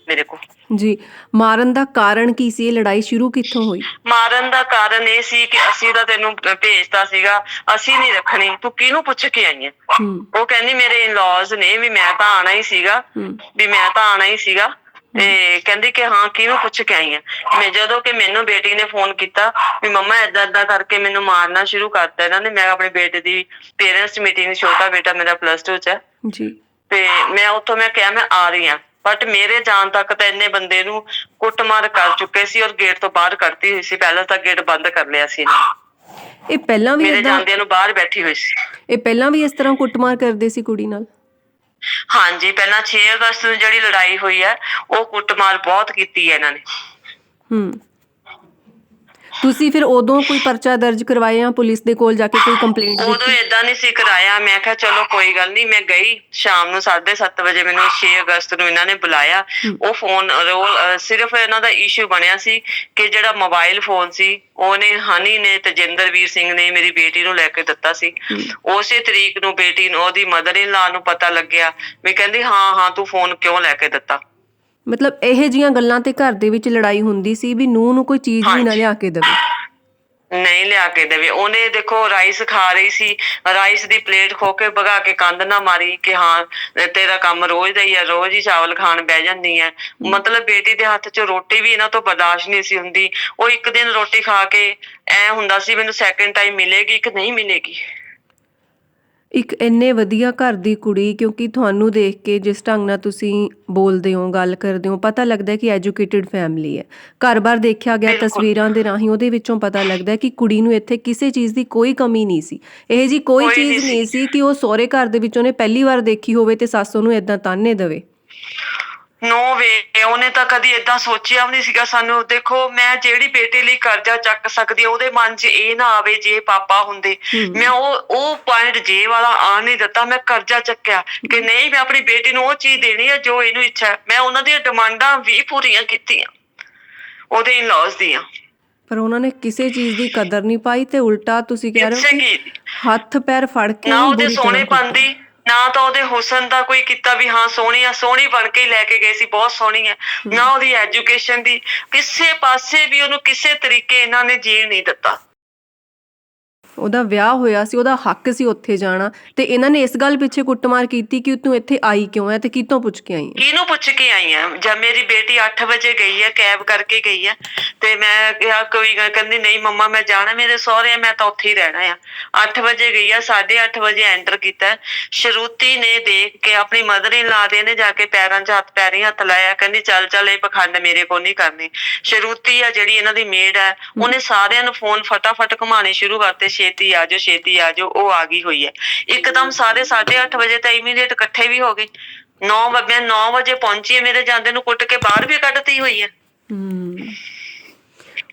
ਮੇਰੇ ਕੋਲ। ਜੀ ਮਾਰਨ ਦਾ ਕਾਰਨ ਕੀ ਸੀ? ਇਹ ਲੜਾਈ ਸ਼ੁਰੂ ਕਿੱਥੋਂ ਹੋਈ? ਮਾਰਨ ਦਾ ਕਾਰਨ ਇਹ ਸੀ ਕਿ ਅਸੀਂ ਤਾਂ ਤੈਨੂੰ ਭੇਜਤਾ ਸੀਗਾ ਅਸੀਂ ਨਹੀਂ ਰੱਖਣੀ ਤੂੰ ਕਿਹਨੂੰ ਪੁੱਛ ਕੇ ਆਈ ਹੈ? ਹੂੰ। ਉਹ ਕਹਿੰਦੀ ਮੇਰੇ ਇਨ-ਲॉज ਨੇ ਵੀ ਮੈਂ ਤਾਂ ਆਣਾ ਹੀ ਸੀਗਾ ਹੂੰ। ਵੀ ਮੈਂ ਤਾਂ ਆਣਾ ਹੀ ਸੀਗਾ। ਤੇ ਕਹਿੰਦੀ ਕਿ ਹਾਂ ਕਿਹਨੂੰ ਪੁੱਛ ਕੇ ਆਈ ਆ? ਮੈਂ ਜਦੋਂ ਕਿ ਮੈਨੂੰ ਬੇਟੀ ਨੇ ਫੋਨ ਕੀਤਾ ਵੀ ਮੰਮਾ ਏਦਾਂ ਏਦਾਂ ਕਰਕੇ ਮੈਨੂੰ ਮਾਰਨਾ ਸ਼ੁਰੂ ਕਰਤਾ ਇਹਨਾਂ ਨੇ ਮੈਂ ਆਪਣੇ ਬੇਟੇ ਦੀ ਪੇਰੈਂਟਸ ਮੀਟਿੰਗ ਛੋਟਾ ਬੇਟਾ ਮੇਰਾ ਪਲੱਸ 2 ਚ ਹੈ। ਜੀ। ਤੇ ਮੈਂ ਉੱਥੋਂ ਮੈਂ ਕਿਹਾ ਮੈਂ ਆ ਰਹੀ ਆ ਬਟ ਮੇਰੇ ਜਾਣ ਤੱਕ ਤਾਂ ਇੰਨੇ ਬੰਦੇ ਨੂੰ ਕੁੱਟਮਾਰ ਕਰ ਚੁੱਕੇ ਸੀ ਔਰ ਗੇਟ ਤੋਂ ਬਾਹਰ ਕੱਢਤੀ ਹੋਈ ਸੀ ਪਹਿਲਾਂ ਤਾਂ ਗੇਟ ਬੰਦ ਕਰ ਲਿਆ ਸੀ ਇਹਨਾਂ। ਇਹ ਪਹਿਲਾਂ ਵੀ ਮੇਰੇ ਜਾਂਦਿਆਂ ਨੂੰ ਬਾਹਰ ਬੈਠੀ ਹੋਈ ਸੀ। ਇਹ ਪਹਿਲਾਂ ਵੀ ਇਸ ਤਰ੍ਹਾਂ ਕੁੱਟਮਾਰ ਕਰਦੇ ਸੀ ਕੁੜੀ ਨਾਲ? ਹਾਂਜੀ, ਪਹਿਲਾਂ 6 ਅਗਸਤ ਨੂੰ ਜਿਹੜੀ ਲੜਾਈ ਹੋਈ ਹੈ, ਉਹ ਕੁੱਟਮਾਰ ਬਹੁਤ ਕੀਤੀ ਹੈ ਇਹਨਾਂ ਨੇ। ਹੂੰ। ਤੁਸੀਂ ਫਿਰ ਉਦੋਂ ਕੋਈ ਪਰਚਾ ਦਰਜ ਕਰਵਾਇਆ ਪੁਲਿਸ ਦੇ ਕੋਲ ਜਾ ਕੇ ਕੋਈ ਕੰਪਲੇਂਟ ਉਦੋਂ ਦਿੱਤੀ ਏਦਾਂ ਨਹੀਂ ਸੀ ਕਰਾਇਆ। ਮੈਂ ਕਿਹਾ ਚਲੋ ਕੋਈ ਗੱਲ ਨਹੀਂ। ਮੈਂ ਗਈ ਸ਼ਾਮ ਨੂੰ 7:30 ਵਜੇ ਮੈਨੂੰ 6 ਅਗਸਤ ਨੂੰ ਇਹਨਾਂ ਨੇ ਬੁਲਾਇਆ। ਉਹ ਫੋਨ ਰੋਲ ਅਹ ਸਿਰਫ ਇਹਨਾਂ ਦਾ ਇਸ਼ੂ ਬਣਿਆ ਸੀ ਕਿ ਜਿਹੜਾ ਮੋਬਾਈਲ ਫੋਨ ਸੀ ਉਹਨੇ ਹਨੀ ਨੇ ਤਜਿੰਦਰਵੀਰ ਸਿੰਘ ਨੇ ਮੇਰੀ ਬੇਟੀ ਨੂੰ ਲੈ ਕੇ ਦਿੱਤਾ ਸੀ। ਉਸੇ ਤਰੀਕ ਨੂੰ ਬੇਟੀ ਨੂੰ ਉਹਦੀ ਮਦਰ ਇਨ ਲਾ ਨੂੰ ਪਤਾ ਲੱਗਿਆ ਵੀ ਕਹਿੰਦੀ ਹਾਂ ਹਾਂ ਤੂੰ ਫੋਨ ਕਿਉਂ ਲੈ ਕੇ ਦਿੱਤਾ? ਮਤਲਬ ਇਹ ਜੀਆਂ ਗੱਲਾਂ ਤੇ ਘਰ ਦੇ ਵਿੱਚ ਲੜਾਈ ਹੁੰਦੀ ਸੀ ਵੀ ਨੂੰਹ ਨੂੰ ਕੋਈ ਚੀਜ਼ ਵੀ ਨਾ। ਲਿਆ ਕੇ ਦੇਵੇ। ਨਹੀਂ ਲਿਆ ਕੇ ਦੇਵੇ। ਉਹਨੇ ਦੇਖੋ ਰਾਈਸ ਖਾ ਰਹੀ ਸੀ। ਰਾਈਸ ਦੀ ਪਲੇਟ ਖੋ ਕੇ ਭਗਾ ਕੇ ਕੰਧ ਨਾ ਮਾਰੀ ਕਿ ਹਾਂ ਤੇਰਾ ਕੰਮ ਰੋਜ਼ ਦਾ ਹੀ ਆ ਰੋਜ਼ ਹੀ ਚਾਵਲ ਖਾਣ ਬਹਿ ਜਾਂਦੀ ਹੈ ਮਤਲਬ ਬੇਟੀ ਦੇ ਹੱਥ 'ਚ ਰੋਟੀ ਵੀ ਇਹਨਾਂ ਤੋਂ ਬਰਦਾਸ਼ਤ ਨਹੀਂ ਸੀ ਹੁੰਦੀ। ਉਹ ਇੱਕ ਦਿਨ ਰੋਟੀ ਖਾ ਕੇ ਐ ਹੁੰਦਾ ਸੀ ਮੈਨੂੰ ਸੈਕਿੰਡ ਟਾਈਮ ਮਿਲੇਗੀ ਕਿ ਨਹੀਂ ਮਿਲੇਗੀ? ਇੱਕ ਇੰਨੇ ਵਧੀਆ ਘਰ ਦੀ ਕੁੜੀ ਕਿਉਂਕਿ ਤੁਹਾਨੂੰ ਦੇਖ ਕੇ ਜਿਸ ਢੰਗ ਨਾਲ ਤੁਸੀਂ ਬੋਲਦੇ ਹੋ ਗੱਲ ਕਰਦੇ ਹੋ ਪਤਾ ਲੱਗਦਾ ਹੈ ਕਿ ਐਜੂਕੇਟਿਡ ਫੈਮਿਲੀ ਹੈ। ਘਰ-ਬਾਰ ਦੇਖਿਆ ਗਿਆ। ਤਸਵੀਰਾਂ ਦੇ ਰਾਹੀਂ ਉਹਦੇ ਵਿੱਚੋਂ ਪਤਾ ਲੱਗਦਾ ਹੈ ਕਿ ਕੁੜੀ ਨੂੰ ਇੱਥੇ ਕਿਸੇ ਚੀਜ਼ ਦੀ ਕੋਈ ਕਮੀ ਨਹੀਂ ਸੀ। ਇਹ ਜੀ ਕੋਈ ਚੀਜ਼ ਨਹੀਂ ਨਹੀਂ ਸੀ। ਕਿ ਉਹ ਸਹੁਰੇ ਘਰ ਦੇ ਵਿੱਚ ਉਹਨੇ ਪਹਿਲੀ ਵਾਰ ਦੇਖੀ ਹੋਵੇ ਤੇ ਸੱਸ ਉਹਨੂੰ ਇਦਾਂ ਤਾਨੇ ਦੇਵੇ। ਨੋ ਵੇ ਉਹਨੇ ਤਾਂ ਕਦੀ ਇਦਾਂ ਸੋਚਿਆ ਵੀ ਨਹੀਂ ਸੀਗਾ ਸਾਨੂੰ। ਦੇਖੋ ਮੈਂ ਜਿਹੜੀ ਬੇਟੇ ਲਈ ਕਰਜ਼ਾ ਚੱਕ ਸਕਦੀ ਹਾਂ, ਉਹਦੇ ਮਨ 'ਚ ਇਹ ਨਾ ਆਵੇ ਜੇ ਪਾਪਾ ਹੁੰਦੇ। ਮੈਂ ਉਹ ਉਹ ਪੁਆਇੰਟ ਜੇ ਵਾਲਾ ਆ ਨਹੀਂ ਦਿੱਤਾ ਮੈਂ ਕਰਜ਼ਾ ਚੱਕਿਆ। ਕਿ ਨਹੀਂ ਮੈਂ ਆਪਣੀ ਬੇਟੀ ਨੂੰ ਉਹ ਚੀਜ਼ ਦੇਣੀ ਹੈ ਜੋ ਇਹਨੂੰ ਇੱਛਾ। ਮੈਂ ਉਹਨਾਂ ਦੀਆਂ ਡਿਮਾਂਡਾਂ ਵੀ ਪੂਰੀਆਂ ਕੀਤੀਆਂ ਉਹਦੇ ਇਨ-ਲॉज ਦੀਆਂ। ਪਰ ਉਹਨਾਂ ਨੇ ਕਿਸੇ ਚੀਜ਼ ਦੀ ਕਦਰ ਨਹੀਂ ਪਾਈ ਤੇ ਉਲਟਾ ਤੁਸੀਂ ਕਹਿ ਰਹੇ ਹੋ ਹੱਥ ਪੈਰ ਫੜ ਕੇ ਨਾ ਉਹਦੇ ਸੋਹਣੇ ਕੁੱਟਿਆ। ਨਾ ਤਾਂ ਉਹਦੇ ਹੁਸਨ ਦਾ ਕੋਈ ਕੀਤਾ ਵੀ ਹਾਂ ਸੋਹਣੀ ਆ, ਸੋਹਣੀ ਬਣ ਕੇ ਹੀ ਲੈ ਕੇ ਗਏ ਸੀ, ਬਹੁਤ ਸੋਹਣੀ ਹੈ ਨਾ ਉਹਦੀ ਐਜੂਕੇਸ਼ਨ ਦੀ, ਕਿਸੇ ਪਾਸੇ ਵੀ ਉਹਨੂੰ ਕਿਸੇ ਤਰੀਕੇ ਇਹਨਾਂ ਨੇ ਜੀਣ ਨਹੀਂ ਦਿੱਤਾ। ਉਹਦਾ ਵਿਆਹ ਹੋਇਆ ਸੀ, ਉਹਦਾ ਹੱਕ ਸੀ ਉੱਥੇ ਜਾਣਾ ਤੇ ਇਹਨਾਂ ਨੇ ਇਸ ਗੱਲ ਪਿੱਛੇ ਕੁੱਟਮਾਰ ਕੀਤੀ ਕਿ ਤੂੰ ਇੱਥੇ ਆਈ ਕਿਉਂ ਹੈ ਤੇ ਕਿਤੋਂ ਪੁੱਛ ਕੇ ਆਈ ਹੈ? ਕਿਹਨੂੰ ਪੁੱਛ ਕੇ ਆਈ ਆ ਜਦ ਮੇਰੀ ਬੇਟੀ 8 ਵਜੇ ਗਈ ਹੈ, ਕੈਬ ਕਰਕੇ ਗਈ ਹੈ ਤੇ ਮੈਂ ਕਿਹਾ ਕੋਈ ਗੱਲ, ਕਹਿੰਦੀ ਨਹੀਂ ਮੰਮਾ ਮੈਂ ਜਾਣਾ, ਮੇਰੇ ਸਹੁਰੇ ਆ, ਮੈਂ ਤਾਂ ਉੱਥੇ ਹੀ ਰਹਿਣਾ ਆ। 8 ਵਜੇ ਗਈ ਆ 8:30 ਵਜੇ ਐਂਟਰ ਕੀਤਾ ਸ਼ਰੂਤੀ ਨੇ ਦੇਖ ਕੇ ਆਪਣੀ ਮਦਰ ਇਨ ਲਾ ਦੇ ਨੇ ਜਾ ਕੇ ਪੈਰਾਂ 'ਚ ਹੱਥ, ਪੈਰੀ ਹੱਥ ਲਾਇਆ, ਕਹਿੰਦੀ ਚੱਲ ਚੱਲ ਇਹ ਪਖੰਡ ਮੇਰੇ ਕੋਲ ਨਹੀਂ ਕਰਨੀ। ਸ਼ਰੂਤੀ ਆ ਜਿਹੜੀ ਇਹਨਾਂ ਦੀ ਮੇਡ ਹੈ, ਉਹਨੇ ਸਾਰਿਆਂ ਨੂੰ ਫੋਨ ਫਟਾਫਟ ਘੁਮਾਣੇ ਸ਼ੁਰੂ ਕਰਤੇ ਛੇਤੀ ਆ ਜਾਓ ਛੇਤੀ ਆ ਜਾਓ ਉਹ ਆ ਗਈ ਹੋਈ ਹੈ। ਇੱਕਦਮ ਸਾਰੇ 8:30 ਵਜੇ ਤਾਂ ਇਮੀਡੀਏਟ ਇਕੱਠੇ ਵੀ ਹੋ ਗਏ। 9 ਵਜੇ 9 ਵਜੇ ਪਹੁੰਚੀ ਹੈ, ਮੇਰੇ ਜਾਂਦੇ ਨੂੰ ਕੁੱਟ ਕੇ ਬਾਹਰ ਵੀ ਕੱਢਤੀ ਹੋਈ ਹੈ। ਹਮ।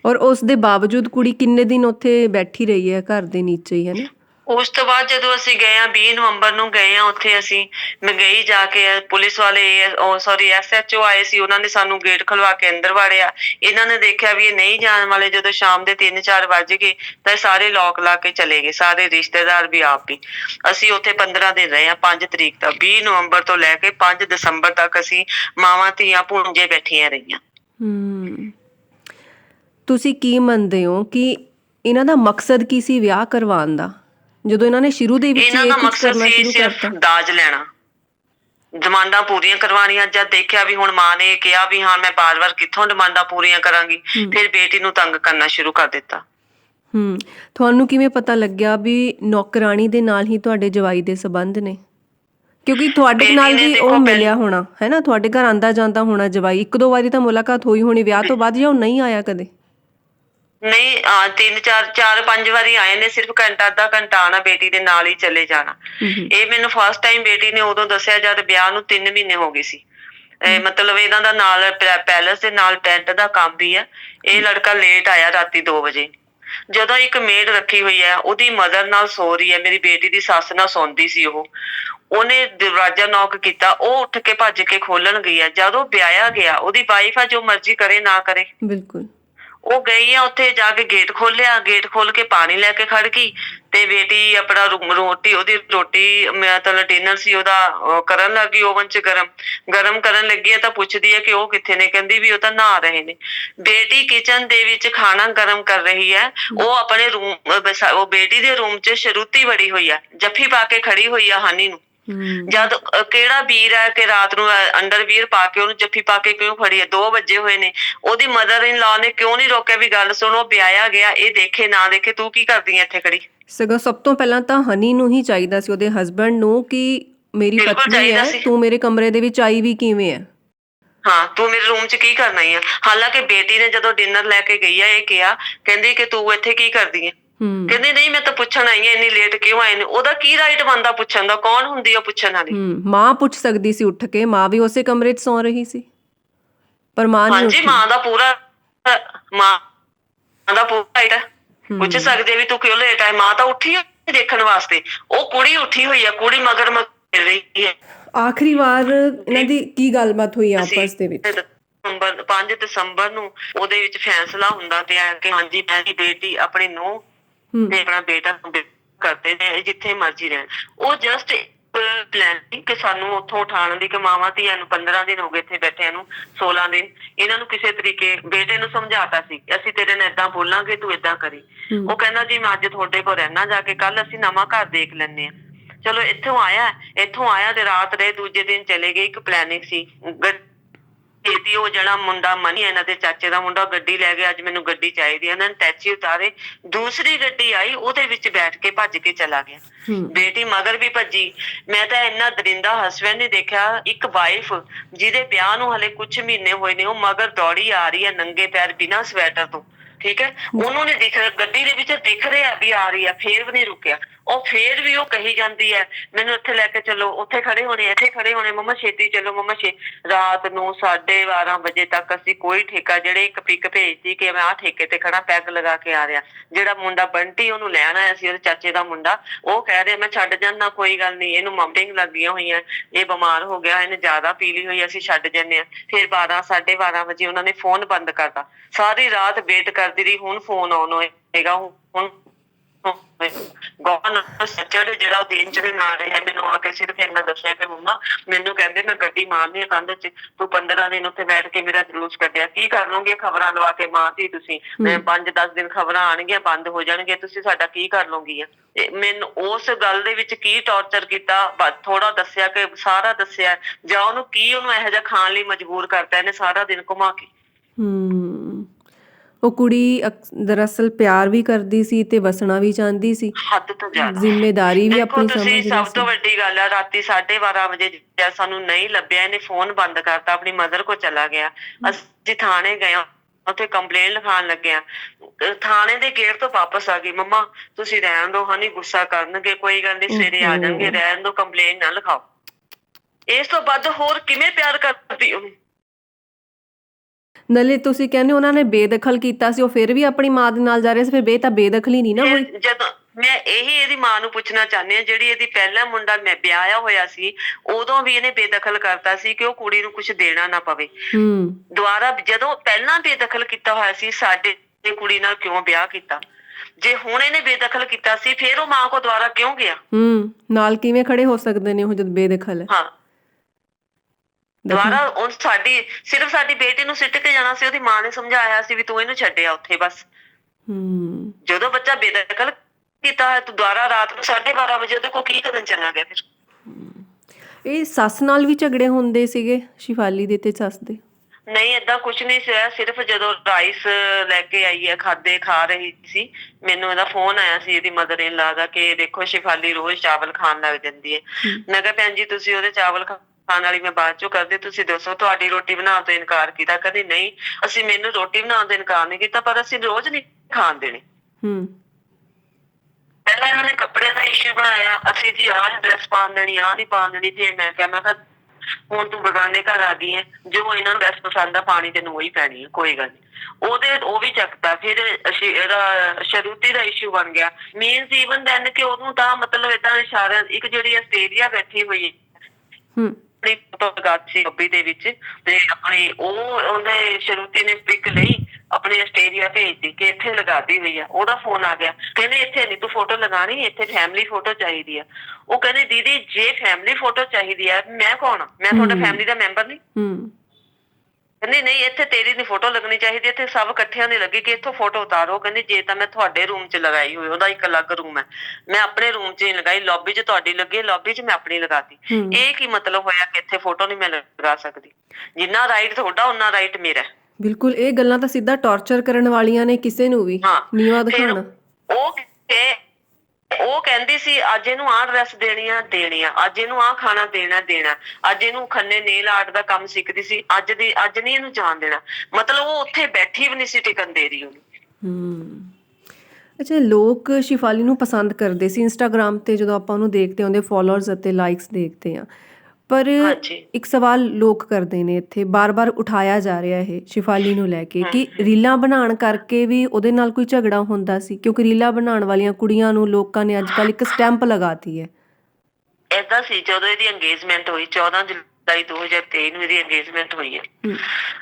ਔਰ ਉਸ ਦੇ ਬਾਵਜੂਦ ਕੁੜੀ ਕਿੰਨੇ ਦਿਨ ਉੱਥੇ ਬੈਠੀ ਰਹੀ ਹੈ ਘਰ ਦੇ ਨੀਚੇ ਹੀ ਹੈ ਨਾ? ਉਸ ਤੋਂ ਬਾਅਦ ਜਦੋਂ ਅਸੀਂ ਗਏ ਆ 20 ਨਵੰਬਰ ਨੂੰ ਗਏ ਆ ਉੱਥੇ ਅਸੀਂ ਮੈਂ ਗਈ ਜਾ ਕੇ ਪੁਲਿਸ ਵਾਲੇ ਉਹ ਸੌਰੀ ਐਸਐਚਓ ਆਏ ਸੀ, ਉਹਨਾਂ ਨੇ ਸਾਨੂੰ ਗੇਟ ਖਲਵਾ ਕੇ ਅੰਦਰ ਵਾੜਿਆ। ਇਹਨਾਂ ਨੇ ਦੇਖਿਆ ਵੀ ਇਹ ਨਹੀਂ ਜਾਣ ਵਾਲੇ, ਜਦੋਂ ਸ਼ਾਮ ਦੇ 3-4 ਵੱਜ ਗਏ, ਤਾਂ ਸਾਰੇ ਲੋਕ ਲਾ ਕੇ ਚਲੇ ਗਏ, ਸਾਰੇ ਰਿਸ਼ਤੇਦਾਰ ਵੀ ਆਪ ਵੀ। ਅਸੀਂ ਉੱਥੇ 15 ਦਿਨ ਰਹੇ ਆ 5 ਤਰੀਕ ਤੱਕ 20 ਨਵੰਬਰ ਤੋਂ ਲੈ ਕੇ 5 ਦਸੰਬਰ ਤੱਕ ਅਸੀਂ ਮਾਵਾਂ, ਧੀਆਂ, ਭੁੰਜੇ ਬੈਠੀਆਂ ਰਹੀਆਂ। ਹਮ ਤੁਸੀਂ ਕੀ ਮੰਨਦੇ ਹੋ ਕਿ ਇਹਨਾਂ ਦਾ ਮਕਸਦ ਕੀ ਸੀ ਵਿਆਹ ਕਰਵਾਉਣ ਦਾ? ਜਦੋਂ ਇਹਨਾਂ ਨੇ ਸ਼ੁਰੂ ਦੇ ਵਿੱਚ ਇਹਨਾਂ ਇਹ ਦਾ ਕੁਝ ਮਕਸਦ ਕਰਨਾ ਸੀ ਸ਼ੁਰੂ ਸਿਰਫ ਕਰਤਾ। ਦਾਜ ਲੈਣਾ। ਡਿਮਾਂਡਾਂ ਪੂਰੀਆਂ ਕਰਵਾਉਣੀਆਂ ਜਦ ਦੇਖਿਆ ਵੀ ਹੁਣ ਮਾਂ ਨੇ ਕਿਹਾ ਵੀ ਹਾਂ ਮੈਂ ਬਾਰ-ਬਾਰ ਕਿੱਥੋਂ ਡਿਮਾਂਡਾਂ ਪੂਰੀਆਂ ਕਰਾਂਗੀ ਫਿਰ ਬੇਟੀ ਨੂੰ ਤੰਗ ਕਰਨਾ ਸ਼ੁਰੂ ਕਰ ਦਿੱਤਾ। ਹਮ ਤੁਹਾਨੂੰ ਕਿਵੇਂ ਪਤਾ ਲੱਗਿਆ ਵੀ ਨੌਕਰਾਨੀ ਦੇ ਨਾਲ ਹੀ ਤੁਹਾਡੇ ਜਵਾਈ ਦੇ ਸੰਬੰਧ ਨੇ? ਕਿਉਂਕਿ ਤੁਹਾਡੇ ਬੇਟੀ ਨਾਲ ਨੇ ਵੀ ਉਹ ਮਿਲਿਆ ਹੋਣਾ ਹੈ ਨਾ? ਤੁਹਾਡੇ ਘਰ ਆਂਦਾ ਜਾਂਦਾ ਹੋਣਾ ਜਵਾਈ ਇੱਕ ਦੋ ਵਾਰੀ ਤਾਂ ਮੁਲਾਕਾਤ ਹੋਈ ਹੋਣੀ ਵਿਆਹ ਤੋਂ ਬਾਅਦ ਜਾਂ ਉਹ ਨਹੀਂ ਆਇਆ ਕਦੇ? ਨਹੀਂ ਆ ਤਿੰਨ ਚਾਰ ਚਾਰ ਪੰਜ ਵਾਰੀ ਆਏ ਨੇ ਸਿਰਫ ਘੰਟਾ ਅੱਧਾ ਘੰਟਾ ਆਣਾ ਬੇਟੀ ਦੇ ਨਾਲ ਹੀ ਚਲੇ ਜਾਣਾ। ਇਹ ਮੈਨੂੰ ਫਸਟ ਟਾਈਮ ਬੇਟੀ ਨੇ ਉਦੋਂ ਦੱਸਿਆ ਜਦ ਵਿਆਹ ਨੂੰ 3 ਮਹੀਨੇ ਹੋ ਗਏ ਸੀ। ਇਹ ਮਤਲਬ ਇਹਨਾਂ ਦਾ ਨਾਲ ਪੈਲਸ ਦੇ ਨਾਲ ਟੈਂਟ ਦਾ ਕੰਮ ਵੀ ਹੈ ਇਹ ਲੜਕਾ ਲੇਟ ਆਇਆ ਰਾਤੀ 2 ਵਜੇ। ਜਦੋਂ ਇੱਕ ਮੇਡ ਰੱਖੀ ਹੋਈ ਹੈ ਉਹਦੀ ਮਦਰ ਨਾਲ ਸੋ ਰਹੀ ਹੈ। ਮੇਰੀ ਬੇਟੀ ਦੀ ਸੱਸ ਨਾਲ ਸੌਂਦੀ ਸੀ ਉਹ। ਉਹਨੇ ਦਰਵਾਜ਼ਾ ਨੌਕ ਕੀਤਾ। ਉਹ ਉੱਠ ਕੇ ਭੱਜ ਕੇ ਖੋਲਣ ਗਈ ਹੈ। ਜਦ ਉਹ ਵਿਆਹਿਆ ਗਿਆ ਉਹਦੀ ਵਾਈਫ ਆ ਜੋ ਮਰਜ਼ੀ ਕਰੇ ਨਾ ਕਰੇ। ਬਿਲਕੁਲ। ਉਹ ਗਈ ਆ, ਉੱਥੇ ਜਾ ਕੇ ਗੇਟ ਖੋਲਿਆ ਗੇਟ ਖੋਲ ਕੇ ਪਾਣੀ ਲੈ ਕੇ ਖੜ ਗਈ ਤੇ ਬੇਟੀ ਆਪਣਾ ਰੋਟੀ, ਉਹਦੀ ਰੋਟੀ ਮਤਲਬ ਡਿਨਰ ਸੀ ਉਹਦਾ, ਉਹ ਕਰਨ ਲੱਗੀ ਓਵਨ 'ਚ ਗਰਮ ਗਰਮ ਕਰਨ ਲੱਗੀ ਹੈ ਤਾਂ ਪੁੱਛਦੀ ਹੈ ਕਿ ਉਹ ਕਿੱਥੇ ਨੇ, ਕਹਿੰਦੀ ਵੀ ਉਹ ਤਾਂ ਨਹਾ ਰਹੇ ਨੇ। ਬੇਟੀ ਕਿਚਨ ਦੇ ਵਿੱਚ ਖਾਣਾ ਗਰਮ ਕਰ ਰਹੀ ਹੈ ਉਹ ਆਪਣੇ ਰੂਮ ਉਹ ਬੇਟੀ ਦੇ ਰੂਮ 'ਚ ਸ਼ਰੂਤੀ ਬੜੀ ਹੋਈ ਆ, ਜੱਫੀ ਪਾ ਕੇ ਖੜੀ ਹੋਈ ਆ ਹਾਨੀ ਨੂੰ। ਜਦ ਕਿਹੜਾ ਵੀਰ ਹੈ ਕਿ ਰਾਤ ਨੂੰ ਅੰਡਰਵੀਅਰ ਪਾ ਕੇ ਉਹਨੂੰ ਜੱਫੀ ਪਾ ਕੇ ਕਿਉਂ ਖੜੀ ਹੈ? 2 ਵਜੇ ਹੋਏ ਨੇ। ਉਹਦੀ ਮਦਰ ਇਨ ਲਾ ਨੇ ਕਿਉਂ ਨਹੀਂ ਰੋਕਿਆ ਵੀ ਗੱਲ ਸੁਣੋ ਵਿਆਹਿਆ ਗਿਆ ਇਹ ਦੇਖੇ ਨਾ ਦੇਖੇ ਤੂੰ ਕੀ ਕਰਦੀ ਐ ਇੱਥੇ ਖੜੀ? ਸਗੋਂ ਸਭ ਤੋਂ ਪਹਿਲਾਂ ਤਾਂ ਹਨੀ ਨੂੰ ਹੀ ਚਾਹੀਦਾ ਸੀ ਉਹਦੇ ਹਸਬੰਡ ਨੂੰ ਕਿ ਮੇਰੀ ਪਤਨੀ ਹੈ। ਤੂੰ ਮੇਰੇ ਕਮਰੇ ਦੇ ਵਿੱਚ ਆਈ ਵੀ ਕਿਵੇਂ ਹੈ? ਹਾਂ ਤੂੰ ਮੇਰੇ ਰੂਮ 'ਚ ਕੀ ਕਰਨਾ ਹੀ ਆ ਹਾਲਾਂਕਿ ਬੇਟੀ ਨੇ ਜਦੋਂ ਡਿਨਰ ਲੈ ਕੇ ਗਈ ਆ ਇਹ ਕਿਹਾ ਕਹਿੰਦੀ ਕਿ ਤੂੰ ਇੱਥੇ ਕੀ ਕਰਦੀ ਐ ਹਮ ਕਹਿੰਦੀ ਨਹੀਂ ਮੈਂ ਤਾਂ ਪੁੱਛਣ ਆਈ ਆ ਇੰਨੀ ਲੇਟ ਕਿਉਂ ਆਏ ਨੇ? ਉਹਦਾ ਕੀ ਰਾਈਟ ਬਣਦਾ ਪੁੱਛਣ ਦਾ? ਕੌਣ ਹੁੰਦੀ ਆ ਪੁੱਛਣ ਵਾਲੀ? ਮਾਂ ਪੁੱਛ ਸਕਦੀ ਸੀ ਉੱਠ ਕੇ। ਮਾਂ ਵੀ ਉਸੇ ਕਮਰੇ 'ਚ ਸੌਂ ਰਹੀ ਸੀ। ਪਰ ਮਾਂ ਨਹੀਂ ਹਾਂਜੀ ਮਾਂ ਦਾ ਪੂਰਾ ਮਾਂ ਦਾ ਪੂਰਾ ਰਾਈਟ ਹੈ। ਪੁੱਛ ਸਕਦੇ ਵੀ ਤੂੰ ਕਿਉਂ ਲੇਟ ਆਈ ਮਾਂ ਤਾਂ ਉੱਠੀ ਆ ਦੇਖਣ ਵਾਸਤੇ। ਉਹ ਕੁੜੀ ਉੱਠੀ ਹੋਈ ਆ ਕੁੜੀ ਮਗਰ ਮਗਰ ਰਹੀ ਹੈ ਆਖਰੀ ਵਾਰ ਇਹਨਾਂ ਦੀ ਕੀ ਗੱਲਬਾਤ ਹੋਈ ਆਪਸ ਦੇ ਵਿੱਚ? ਦਸੰਬਰ 5 ਦਸੰਬਰ ਨੂੰ ਉਹਦੇ ਵਿੱਚ ਫੈਸਲਾ ਹੁੰਦਾ ਪਿਆ ਕਿ ਹਾਂਜੀ ਮੈਂ ਦੀ ਬੇਟੀ ਆਪਣੀ ਹਮ ਤੇ ਆਪਣਾ ਬੇਟਾ ਕਰਦੇ ਨੇ ਜਿੱਥੇ ਮਰਜ਼ੀ ਰਹਿਣ। ਉਹ ਜਸਟ ਪਲਾਨਿੰਗ ਕਿ ਸਾਨੂੰ ਉੱਥੋਂ ਉਠਾਉਣ ਦੀ ਕਿ ਮਾਵਾਂ ਧੀਆਂ ਨੂੰ 15 ਦਿਨ ਹੋ ਗਏ ਇੱਥੇ ਬੈਠਿਆਂ ਨੂੰ 16 ਦਿਨ। ਇਹਨਾਂ ਨੂੰ ਕਿਸੇ ਤਰੀਕੇ ਬੇਟੇ ਨੂੰ ਸਮਝਾਤਾ ਸੀ ਅਸੀਂ ਤੇਰੇ ਨਾਲ ਇਦਾਂ ਬੋਲਾਂਗੇ ਤੂੰ ਇਦਾਂ ਕਰੀ। ਉਹ ਕਹਿੰਦਾ ਜੀ ਮੈਂ ਅੱਜ ਤੁਹਾਡੇ ਕੋਲ ਰਹਿਣਾ ਜਾ ਕੇ ਕੱਲ ਅਸੀਂ ਨਵਾਂ ਘਰ ਦੇਖ ਲੈਣੇ ਆ ਚਲੋ ਇੱਥੋਂ ਆਇਆ ਇੱਥੋਂ ਆਇਆ ਤੇ ਰਾਤ ਰਹੇ ਦੂਜੇ ਦਿਨ ਚਲੇ ਗਏ ਇੱਕ ਪਲੈਨਿੰਗ ਸੀ। ਛੇਤੀ ਉਹ ਜਿਹੜਾ ਮੁੰਡਾ ਮਨੀ ਇਹਨਾਂ ਦੇ ਚਾਚੇ ਦਾ ਮੁੰਡਾ ਗੱਡੀ ਲੈ ਗਿਆ ਅੱਜ ਮੈਨੂੰ ਗੱਡੀ ਚਾਹੀਦੀ ਇਹਨਾਂ ਨੇ ਟੈਚੀ ਉਤਾਰੇ ਦੂਸਰੀ ਗੱਡੀ ਆਈ ਉਹਦੇ ਵਿੱਚ ਬੈਠ ਕੇ ਭੱਜ ਕੇ ਚਲਾ ਗਿਆ। ਬੇਟੀ ਮਗਰ ਵੀ ਭੱਜੀ। ਮੈਂ ਤਾਂ ਇੰਨਾ ਦਰਿੰਦਾ ਹਸਬੰਡ ਨਹੀਂ ਦੇਖਿਆ ਇੱਕ ਵਾਈਫ ਜਿਹਦੇ ਵਿਆਹ ਨੂੰ ਹਲੇ ਕੁਝ ਮਹੀਨੇ ਹੋਏ ਨੇ ਉਹ ਮਗਰ ਦੌੜੀ ਆ ਰਹੀ ਹੈ ਨੰਗੇ ਪੈਰ ਬਿਨਾਂ ਸਵੈਟਰ ਤੋਂ। ਠੀਕ ਹੈ? ਉਹਨੂੰ ਨਹੀਂ ਦਿਖ ਰਿਹਾ ਗੱਡੀ ਦੇ ਵਿੱਚ ਦਿਖ ਰਿਹਾ ਵੀ ਆ ਰਹੀ ਹੈ ਫੇਰ ਵੀ ਨਹੀਂ ਰੁਕਿਆ। ਉਹ ਫੇਰ ਵੀ ਉਹ ਕਹੀ ਜਾਂਦੀ ਹੈ ਮੈਨੂੰ ਇੱਥੇ ਲੈ ਕੇ ਚੱਲੋ ਉੱਥੇ ਖੜੇ ਹੋਣੇ ਇੱਥੇ ਖੜੇ ਹੋਣੇ ਮੰਮਾ ਛੇਤੀ ਚੱਲੋ ਮੰਮਾ ਛੇ ਰਾਤ ਨੂੰ 12:30 ਵਜੇ ਤੱਕ ਅਸੀਂ ਕੋਈ ਠੇਕਾ ਜਿਹੜੇ ਇੱਕ ਪਿਕ ਭੇਜਦੀ ਕਿ ਮੈਂ ਆਹ ਠੇਕੇ ਤੇ ਖੜਾ ਪੈਗ ਲਗਾ ਕੇ ਆ ਰਿਹਾ। ਜਿਹੜਾ ਮੁੰਡਾ ਬੰਟੀ ਉਹਨੂੰ ਲੈਣ ਆਇਆ ਸੀ ਉਹਦੇ ਚਾਚੇ ਦਾ ਮੁੰਡਾ ਉਹ ਕਹਿ ਰਿਹਾ ਮੈਂ ਛੱਡ ਜਾਣਾ ਕੋਈ ਗੱਲ ਨਹੀਂ ਇਹਨੂੰ ਮੰਪਿੰਗ ਲੱਗੀਆਂ ਹੋਈਆਂ ਇਹ ਬਿਮਾਰ ਹੋ ਗਿਆ ਇਹਨੇ ਜ਼ਿਆਦਾ ਪੀ ਲਈ ਹੋਈ ਅਸੀਂ ਛੱਡ ਜੰਨੇ ਆ। ਫਿਰ 12 12:30 ਵਜੇ ਉਹਨਾਂ ਨੇ ਫੋਨ ਬੰਦ ਕਰਤਾ। ਸਾਰੀ ਰਾਤ ਵੇਟ ਕਰਦੀ ਰਹੀ ਹੁਣ ਫੋਨ ਆਨ ਹੋਏਗਾ ਹੁਣ ਗੌਨ ਸੱਚੜ ਜਿਹੜਾ ਦਿਨ ਚ ਵੀ ਨਾ ਰਿਹਾ ਮੈਨੂੰ ਆ ਕੇ ਸਿਰਫ ਇਹਨਾਂ ਦੱਸਿਆ ਕਿ ਮੰਮਾ ਮੈਨੂੰ ਕਹਿੰਦੇ ਮੈਂ ਗੱਡੀ ਮਾਰਨੀ ਆ ਕੰਧ ਚ ਤੂੰ 15 ਦਿਨ ਉੱਥੇ ਬੈਠ ਕੇ ਮੇਰਾ ਜਲੂਸ ਕੱਢਿਆ। ਕੀ ਕਰ ਲਓਗੇ ਖਬਰਾਂ ਲਵਾ ਕੇ ਮਾਰਦੀ ਤੁਸੀਂ? ਮੈਂ 5-10 ਦਿਨ ਖਬਰਾਂ ਆਣਗੀਆਂ ਬੰਦ ਹੋ ਜਾਣਗੀਆਂ ਤੁਸੀਂ ਸਾਡਾ ਕੀ ਕਰ ਤੇ ਮੈਨੂੰ ਉਸ ਗੱਲ ਦੇ ਵਿੱਚ ਕੀ ਟੌਰਚਰ ਕੀਤਾ ਥੋੜਾ ਦੱਸਿਆ ਕਿ ਸਾਰਾ ਦੱਸਿਆ। ਜਾਂ ਉਹਨੂੰ ਕੀ ਉਹਨੂੰ ਇਹੋ ਜਿਹਾ ਖਾਣ ਲਈ ਮਜਬੂਰ ਕਰਤਾ ਇਹਨੇ ਸਾਰਾ ਦਿਨ ਘੁਮਾ ਕੇ? ਹੂੰ। ਉਹ ਕੁੜੀ ਅਕਸ- ਦਰਅਸਲ ਪਿਆਰ ਵੀ ਕਰਦੀ ਸੀ ਤੇ ਵਸਣਾ ਵੀ ਚਾਹੁੰਦੀ ਸੀ। ਹੱਦ ਤੋਂ ਜ਼ਿਆਦਾ। ਜ਼ਿੰਮੇਵਾਰੀ ਵੀ ਦੇਖੋ ਆਪਣੀ ਤੁਸੀਂ ਸਮਝ ਰਹੀ ਸਭ ਸੀ। ਤੋਂ ਵੱਡੀ ਗੱਲ ਹੈ ਰਾਤੀ 12:30 ਵਜੇ ਜਦ ਸਾਨੂੰ ਨਹੀਂ ਲੱਭਿਆ ਇਹਨੇ ਫੋਨ ਬੰਦ ਕਰਤਾ ਆਪਣੀ ਮਦਰ ਕੋ ਚਲਾ ਗਿਆ। ਅਸੀਂ ਥਾਣੇ ਗਏ ਉੱਥੇ ਕੰਪਲੇਨ ਲਿਖਾਉਣ ਲੱਗੇ ਆ ਥਾਣੇ ਦੇ ਗੇਟ ਤੋਂ ਵਾਪਸ ਆ ਗਈ ਮੰਮਾ ਤੁਸੀਂ ਰਹਿਣ ਦਿਓ ਹਨੀ ਗੁੱਸਾ ਕਰਨਗੇ ਕੋਈ ਗੱਲ ਨਹੀਂ ਸਵੇਰੇ ਆ ਜਾਣਗੇ ਰਹਿਣ ਦਿਓ ਕੰਪਲੇਨ ਨਾ ਲਿਖਾਓ। ਇਸ ਤੋਂ ਵੱਧ ਹੋਰ ਕਿਵੇਂ ਪਿਆਰ ਕਰਦੀ ਉਹਨੂੰ ਨਲੇ ਤੁਸੀਂ ਕਹਿੰਦੇ ਉਹਨਾਂ ਨੇ ਬੇਦਖਲ ਕੀਤਾ ਸੀ ਉਹ ਫਿਰ ਵੀ ਆਪਣੀ ਮਾਂ ਦੇ ਨਾਲ ਜਾ ਰਿਹਾ ਸੀ ਫਿਰ ਬੇ ਤਾਂ ਬੇਦਖਲ ਨਹੀਂ ਨਾ ਹੋਈ। ਜਦੋਂ ਮੈਂ ਇਹੀ ਇਹਦੀ ਮਾਂ ਨੂੰ ਪੁੱਛਣਾ ਚਾਹੁੰਦੀ ਹਾਂ ਜਿਹੜੀ ਇਹਦੀ ਪਹਿਲਾ ਮੁੰਡਾ ਮੈਂ ਵਿਆਹਿਆ ਹੋਇਆ ਸੀ ਉਦੋਂ ਵੀ ਇਹਨੇ ਬੇਦਖਲ ਕਰਤਾ ਸੀ ਕਿ ਉਹ ਕੁੜੀ ਨੂੰ ਕੁਝ ਦੇਣਾ ਨਾ ਪਵੇ। ਹੂੰ। ਦੁਬਾਰਾ ਜਦੋਂ ਪਹਿਲਾਂ ਬੇਦਖਲ ਕੀਤਾ ਹੋਇਆ ਸੀ ਸਾਡੇ ਤੇ ਕੁੜੀ ਨਾਲ ਕਿਉਂ ਵਿਆਹ ਕੀਤਾ? ਜੇ ਹੁਣ ਇਹਨੇ ਬੇਦਖਲ ਕੀਤਾ ਸੀ ਫਿਰ ਉਹ ਮਾਂ ਕੋ ਦੁਬਾਰਾ ਕਿਉਂ ਗਿਆ? ਹੂੰ ਨਾਲ ਕਿਵੇਂ ਖੜੇ ਹੋ ਸਕਦੇ ਨੇ ਉਹ ਜਦ ਬੇਦਖਲ? ਹੈ ਹਾਂ ਦੁਬਾਰਾ ਉਹ ਸਾਡੀ ਸਿਰਫ ਸਾਡੀ ਬੇਟੀ ਨੂੰ ਸਿੱਟ ਕੇ ਜਾਣਾ ਸੀ ਉਹਦੀ ਮਾਂ ਨੇ ਸਮਝਾਇਆ ਸੀ ਵੀ ਤੂੰ ਇਹਨੂੰ ਛੱਡਿਆ ਉੱਥੇ ਬਸ। ਹੂੰ। ਜਦੋਂ ਬੱਚਾ ਬੇਦਖਲ ਕੀਤਾ ਹੈ ਤੂੰ ਦੁਬਾਰਾ ਰਾਤ ਨੂੰ 12:30 ਵਜੇ ਉਹਦੇ ਕੋ ਕੀ ਕਰਨ ਚਲਾ ਗਿਆ ਫਿਰ? ਇਹ ਸੱਸ ਨਾਲ ਵੀ ਝਗੜੇ ਹੁੰਦੇ ਸੀਗੇ ਸ਼ਿਫਾਲੀ ਦੇ ਤੇ ਸੱਸ ਦੇ? ਨਹੀਂ ਏਦਾਂ ਕੁਝ ਨਹੀਂ ਸੀ ਸਿਰਫ ਜਦੋਂ ਰਾਈਸ ਲੈ ਕੇ ਆਈ ਹੈ ਖਾਦੇ ਖਾ ਰਹੀ ਸੀ ਮੈਨੂੰ ਇਹਦਾ ਫੋਨ ਆਇਆ ਸੀ ਇਹਦੀ ਮਦਰ ਇਨ ਲਾ ਦਾ ਕਿ ਦੇਖੋ ਸ਼ਿਫਾਲੀ ਰੋਜ਼ ਚਾਵਲ ਖਾਣ ਲੱਗ ਜਾਂਦੀ ਹੈ। ਮੈਂ ਕਿਹਾ ਭੈਣ ਜੀ ਤੁਸੀਂ ਉਹਦੇ ਚਾਵਲ ਖਾਣ ਵਾਲੀ ਮੈਂ ਬਾਅਦ ਚੋਂ ਕਰਦੇ ਤੁਸੀਂ ਦੱਸੋ ਤੁਹਾਡੀ ਰੋਟੀ ਬਣਾਉਣ ਤੋਂ ਇਨਕਾਰ ਕੀਤਾ ਕਦੇ ਨਹੀਂ ਅਸੀਂ ਮੈਨੂੰ ਰੋਟੀ ਬਣਾਉਣ ਤੋਂ ਇਨਕਾਰ ਨਹੀਂ ਕੀਤਾ ਪਰ ਅਸੀਂ ਰੋਜ਼ ਨਹੀਂ ਖਾਣ ਦੇਣੀ। ਹੂੰ। ਪਹਿਲਾਂ ਇਹਨਾਂ ਨੇ ਕੱਪੜੇ ਦਾ ਇਸ਼ੂ ਬਣਾਇਆ ਅਸੀਂ ਜੀ ਆਹ ਡਰੈਸ ਪਾਉਣ ਦੇਣੀ ਆਹ ਨਹੀਂ ਪਾਉਣ ਦੇਣੀ ਫਿਰ ਮੈਂ ਕਿਹਾ ਮੈਂ ਕਿਹਾ ਹੁਣ ਤੂੰ ਬਗਾਨੇ ਘਰ ਆ ਗਈ ਹੈ ਜੋ ਇਹਨਾਂ ਨੂੰ ਬੈਸਟ ਪਸੰਦ ਆ ਪਾਣੀ ਤੈਨੂੰ ਉਹੀ ਪੈਣੀ ਹੈ ਕੋਈ ਗੱਲ ਨਹੀਂ ਉਹਦੇ ਉਹ ਵੀ ਚੱਕਤਾ ਫਿਰ ਅਸੀਂ ਇਹਦਾ ਸ਼ਰੂਤੀ ਦਾ ਇਸ਼ੂ ਬਣ ਗਿਆ। ਮੀਨਸ ਈਵਨ ਦੈਨ ਕਿ ਉਹਨੂੰ ਤਾਂ ਮਤਲਬ ਇਦਾਂ ਇਸ਼ਾਰਿਆਂ ਇੱਕ ਜਿਹੜੀ ਆਸਟ੍ਰੇਲੀਆ ਬੈਠੀ ਹੋਈ ਹੈ ਹੂੰ। ਆਪਣੀ ਸੀ ਬੱਬੀ ਦੇ ਵਿੱਚ ਤੇ ਆਪਣੀ ਉਹ ਉਹਨੇ ਸ਼ਰੂਤੀ ਨੇ ਪਿਕ ਲਈ ਆਪਣੀ ਆਸਟ੍ਰੇਲੀਆ ਭੇਜਦੀ ਕਿ ਇੱਥੇ ਲਗਾਤੀ ਹੋਈ ਆ ਉਹਦਾ ਫੋਨ ਆ ਗਿਆ। ਕਹਿੰਦੇ ਇੱਥੇ ਨਹੀਂ ਤੂੰ ਫੋਟੋ ਲਗਾਣੀ ਇੱਥੇ ਫੈਮਿਲੀ ਫੋਟੋ ਚਾਹੀਦੀ ਆ। ਉਹ ਕਹਿੰਦੇ ਦੀਦੀ ਜੇ ਫੈਮਿਲੀ ਫੋਟੋ ਚਾਹੀਦੀ ਆ ਮੈਂ ਕੌਣ? ਮੈਂ ਤੁਹਾਡਾ ਫੈਮਿਲੀ ਦਾ ਮੈਂਬਰ ਨਹੀਂ ਹੂੰ। ਕਹਿੰਦੀ ਨਹੀਂ ਇੱਥੇ ਤੇਰੀ ਨਹੀਂ ਫੋਟੋ ਲੱਗਣੀ ਚਾਹੀਦੀ ਇੱਥੇ ਸਭ ਇਕੱਠਿਆਂ ਦੀ ਲੱਗੀ ਕਿ ਇੱਥੋਂ ਫੋਟੋ ਉਤਾਰੋ। ਕਹਿੰਦੀ ਜੇ ਤਾਂ ਮੈਂ ਤੁਹਾਡੇ ਰੂਮ 'ਚ ਲਗਾਈ ਹੋਈ ਉਹਦਾ ਇੱਕ ਅਲੱਗ ਰੂਮ ਹੈ। ਮੈਂ ਆਪਣੇ ਰੂਮ 'ਚ ਹੀ ਲਗਾਈ ਲੌਬੀ 'ਚ ਤੁਹਾਡੀ ਲੱਗੀ ਲੌਬੀ 'ਚ ਮੈਂ ਆਪਣੀ ਲਗਾਤੀ। ਇਹ ਕੀ ਮਤਲਬ ਹੋਇਆ ਕਿ ਇੱਥੇ ਫੋਟੋ ਨਹੀਂ ਮੈਂ ਲਗਾ ਸਕਦੀ? ਜਿੰਨਾ ਰਾਈਟ ਤੁਹਾਡਾ ਉਹਨਾਂ ਰਾਈਟ ਮੇਰਾ। ਬਿਲਕੁਲ ਇਹ ਗੱਲਾਂ ਤਾਂ ਸਿੱਧਾ ਟੌਰਚਰ ਕਰਨ ਵਾਲੀਆਂ ਨੇ ਕਿਸੇ ਨੂੰ ਵੀ। ਨੀਵਾ ਦਿਖਾਉਣਾ। ਉਹ ਕਿ ਉਹ ਕਹਿੰਦੀ ਸੀ, ਅੱਜ ਇਹਨੂੰ ਆਹ ਡਰੈਸ ਦੇਣੀ ਆ ਦੇਣੀ ਆ। ਅੱਜ ਇਹਨੂੰ ਆਹ ਖਾਣਾ ਦੇਣਾ ਦੇਣਾ। ਅੱਜ ਇਹਨੂੰ ਖੰਨੇ ਨੇਲ ਆਰਟ ਦਾ ਕੰਮ ਸਿੱਖਦੀ ਸੀ। ਅੱਜ ਦੀ ਅੱਜ ਨਹੀਂ ਇਹਨੂੰ ਜਾਣ ਦੇਣਾ। ਮਤਲਬ ਉਹ ਉੱਥੇ ਬੈਠੀ ਵੀ ਨਹੀਂ ਸੀ ਟਿਕਣ ਦੇ ਰਹੀ ਉਹਨੂੰ। ਹੂੰ। ਅੱਛਾ, ਲੋਕ ਸ਼ਿਫਾਲੀ ਨੂੰ ਪਸੰਦ ਕਰਦੇ ਸੀ ਇੰਸਟਾਗ੍ਰam ਤੇ ਜਦੋਂ ਆਪਾਂ ਉਹਨੂੰ ਦੇਖਦੇ ਹਾਂ ਉਹਦੇ ਫਾਲੋਅਰਸ ਅਤੇ ਲਾਈਕਸ ਦੇਖਦੇ ਆ ਪਰ। ਇੱਕ ਸਵਾਲ ਲੋਕ ਕਰਦੇ ਨੇ ਇੱਥੇ ਬਾਰ-ਬਾਰ ਉਠਾਇਆ ਜਾ ਰਿਹਾ ਇਹ ਸ਼ਿਫਾਲੀ ਨੂੰ ਲੈ ਕੇ ਕਿ ਰੀਲਾਂ ਬਣਾਉਣ ਕਰਕੇ ਵੀ ਉਹਦੇ ਨਾਲ ਕੋਈ ਝਗੜਾ ਹੁੰਦਾ ਸੀ? ਕਿਉਂਕਿ ਰੀਲਾਂ ਬਣਾਉਣ ਵਾਲੀਆਂ ਕੁੜੀਆਂ ਨੂੰ ਲੋਕਾਂ ਨੇ ਅੱਜਕੱਲ ਇੱਕ ਸਟੈਂਪ ਲਗਾਤੀ ਹੈ। ਏਦਾਂ ਸੀ ਜਦੋਂ ਇਹਦੀ ਇੰਗੇਜਮੈਂਟ ਹੋਈ 14 ਜੁਲਾਈ 2023 ਨੂੰ ਇਹਦੀ ਇੰਗੇਜਮੈਂਟ ਹੋਈ ਹੈ।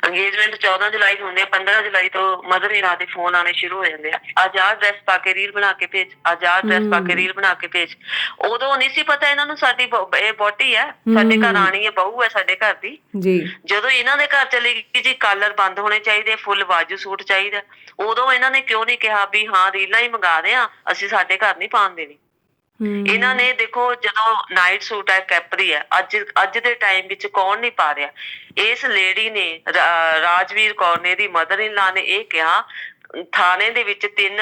ਇੰਗੇਜਮੈਂਟ 14 ਜੁਲਾਈ ਨੂੰ ਹੁੰਦੀ ਹੈ 15 ਜੁਲਾਈ ਤੋਂ ਮਦਰ ਇਨ ਦੇ ਫੋਨ ਆਣੇ ਸ਼ੁਰੂ ਹੋ ਜਾਂਦੇ ਆ। ਆਹ ਡਰੈਸ ਪਾ ਕੇ ਰੀਲ ਬਣਾ ਕੇ ਭੇਜ ਆਹ ਡਰੈਸ ਪਾ ਕੇ ਰੀਲ ਬਣਾ ਕੇ ਭੇਜ। ਉਦੋਂ ਨਹੀਂ ਸੀ ਪਤਾ ਇਹਨਾਂ ਨੂੰ ਸਾਡੀ ਇਹ ਬੋਟੀ ਹੈ ਸਾਡੇ ਘਰ ਆਣੀ ਹੈ ਬਹੂ ਹੈ ਸਾਡੇ ਘਰ ਦੀ। ਜੀ। ਜਦੋਂ ਇਹਨਾਂ ਦੇ ਘਰ ਚਲੀ ਗਈ ਜੀ ਕਾਲਰ ਬੰਦ ਹੋਣੇ ਚਾਹੀਦੇ ਫੁੱਲ ਬਾਜੂ ਸੂਟ ਚਾਹੀਦਾ। ਉਦੋਂ ਇਹਨਾਂ ਨੇ ਕਿਉਂ ਨਹੀਂ ਕਿਹਾ ਵੀ ਹਾਂ ਰੀਲਾਂ ਹੀ ਮੰਗਾ ਦੇ ਆ ਅਸੀਂ ਸਾਡੇ ਘਰ ਨਹੀਂ ਪਾਉਣ ਦੇਣੀ। ਇਹਨਾਂ ਨੇ ਦੇਖੋ ਜਦੋਂ ਨਾਈਟ ਸੂਟ ਹੈ ਕੈਪਰੀ ਹੈ ਅੱਜ ਅੱਜ ਦੇ ਟਾਈਮ ਵਿੱਚ ਕੌਣ ਨਹੀਂ ਪਾ ਰਿਹਾ। ਇਸ ਲੇਡੀ ਨੇ ਰਾਜਵੀਰ ਕੌਰ ਨੇ ਦੀ ਮਦਰ ਇਨ ਲਾ ਨੇ ਇਹ ਕਿਹਾ ਥਾਣੇ ਦੇ ਵਿੱਚ ਤਿੰਨ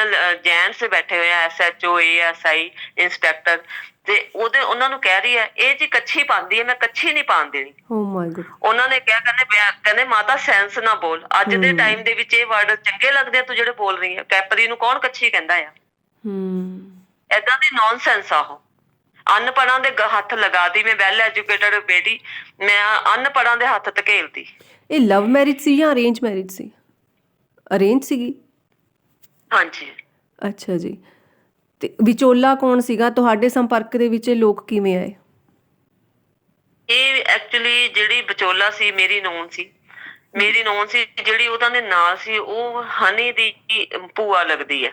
ਜੈਂਟਸ ਬੈਠੇ ਹੋਏ ਆ ਐਸਐਚਓ ਏਐਸਆਈ ਇੰਸਪੈਕਟਰ ਤੇ ਉਹਦੇ ਉਹਨਾਂ ਨੂੰ ਕਹਿ ਰਹੀ ਹੈ ਇਹ ਜੀ ਕੱਛੀ ਪਾਉਂਦੀ ਹੈ ਮੈਂ ਕੱਛੀ ਨਹੀਂ ਪਾਉਣ ਦੇਣੀ। ਓ ਮਾਈ ਗॉड ਉਹਨਾਂ ਨੇ ਕਿਹਾ ਕਹਿੰਦੇ ਕਹਿੰਦੇ ਮਾਤਾ ਸੈਂਸ ਨਾ ਬੋਲ। ਅੱਜ ਦੇ ਟਾਈਮ ਦੇ ਵਿੱਚ ਇਹ ਵਰਡ ਚੰਗੇ ਲੱਗਦੇ ਆ ਤੂੰ ਜਿਹੜੇ ਬੋਲ ਰਹੀ ਹੈ ਕੈਪਰੀ ਨੂੰ ਕੌਣ ਕੱਛੀ ਕਹਿੰਦਾ ਆ? ਹੂੰ। ਏਦਾਂ ਦੀ ਨੌਨਸੈਂਸ ਆ ਉਹ। ਅਨਪੜਾਂ ਦੇ ਹੱਥ ਲਗਾਤੀ ਮੈਂ ਵੈਲ ਐਜੂਕੇਟਡ ਬੇਟੀ ਮੈਂ ਅਨਪੜਾਂ ਦੇ ਹੱਥ ਧਕੇਲਤੀ ਇਹ ਲਵ ਮੈਰਿਜ ਸੀ ਜਾਂ ਅਰੇਂਜ ਮੈਰਿਜ ਸੀ? ਅਰੇਂਜ ਸੀਗੀ? ਹਾਂਜੀ। ਅੱਛਾ ਜੀ। ਤੇ ਵਿਚੋਲਾ ਕੌਣ ਸੀਗਾ? ਤੁਹਾਡੇ ਸੰਪਰਕ ਦੇ ਵਿੱਚ ਇਹ ਲੋਕ ਕਿਵੇਂ ਆਏ? ਇਹ ਐਕਚੁਅਲੀ ਜਿਹੜੀ ਵਿਚੋਲਾ ਸੀ ਮੇਰੀ ਨੌਨ ਸੀ। ਮੇਰੀ ਨੌਨ ਸੀ ਜਿਹੜੀ ਉਹਨਾਂ ਦੇ ਨਾਲ ਸੀ ਉਹ ਹਨੀ ਦੀ ਭੂਆ ਲੱਗਦੀ ਹੈ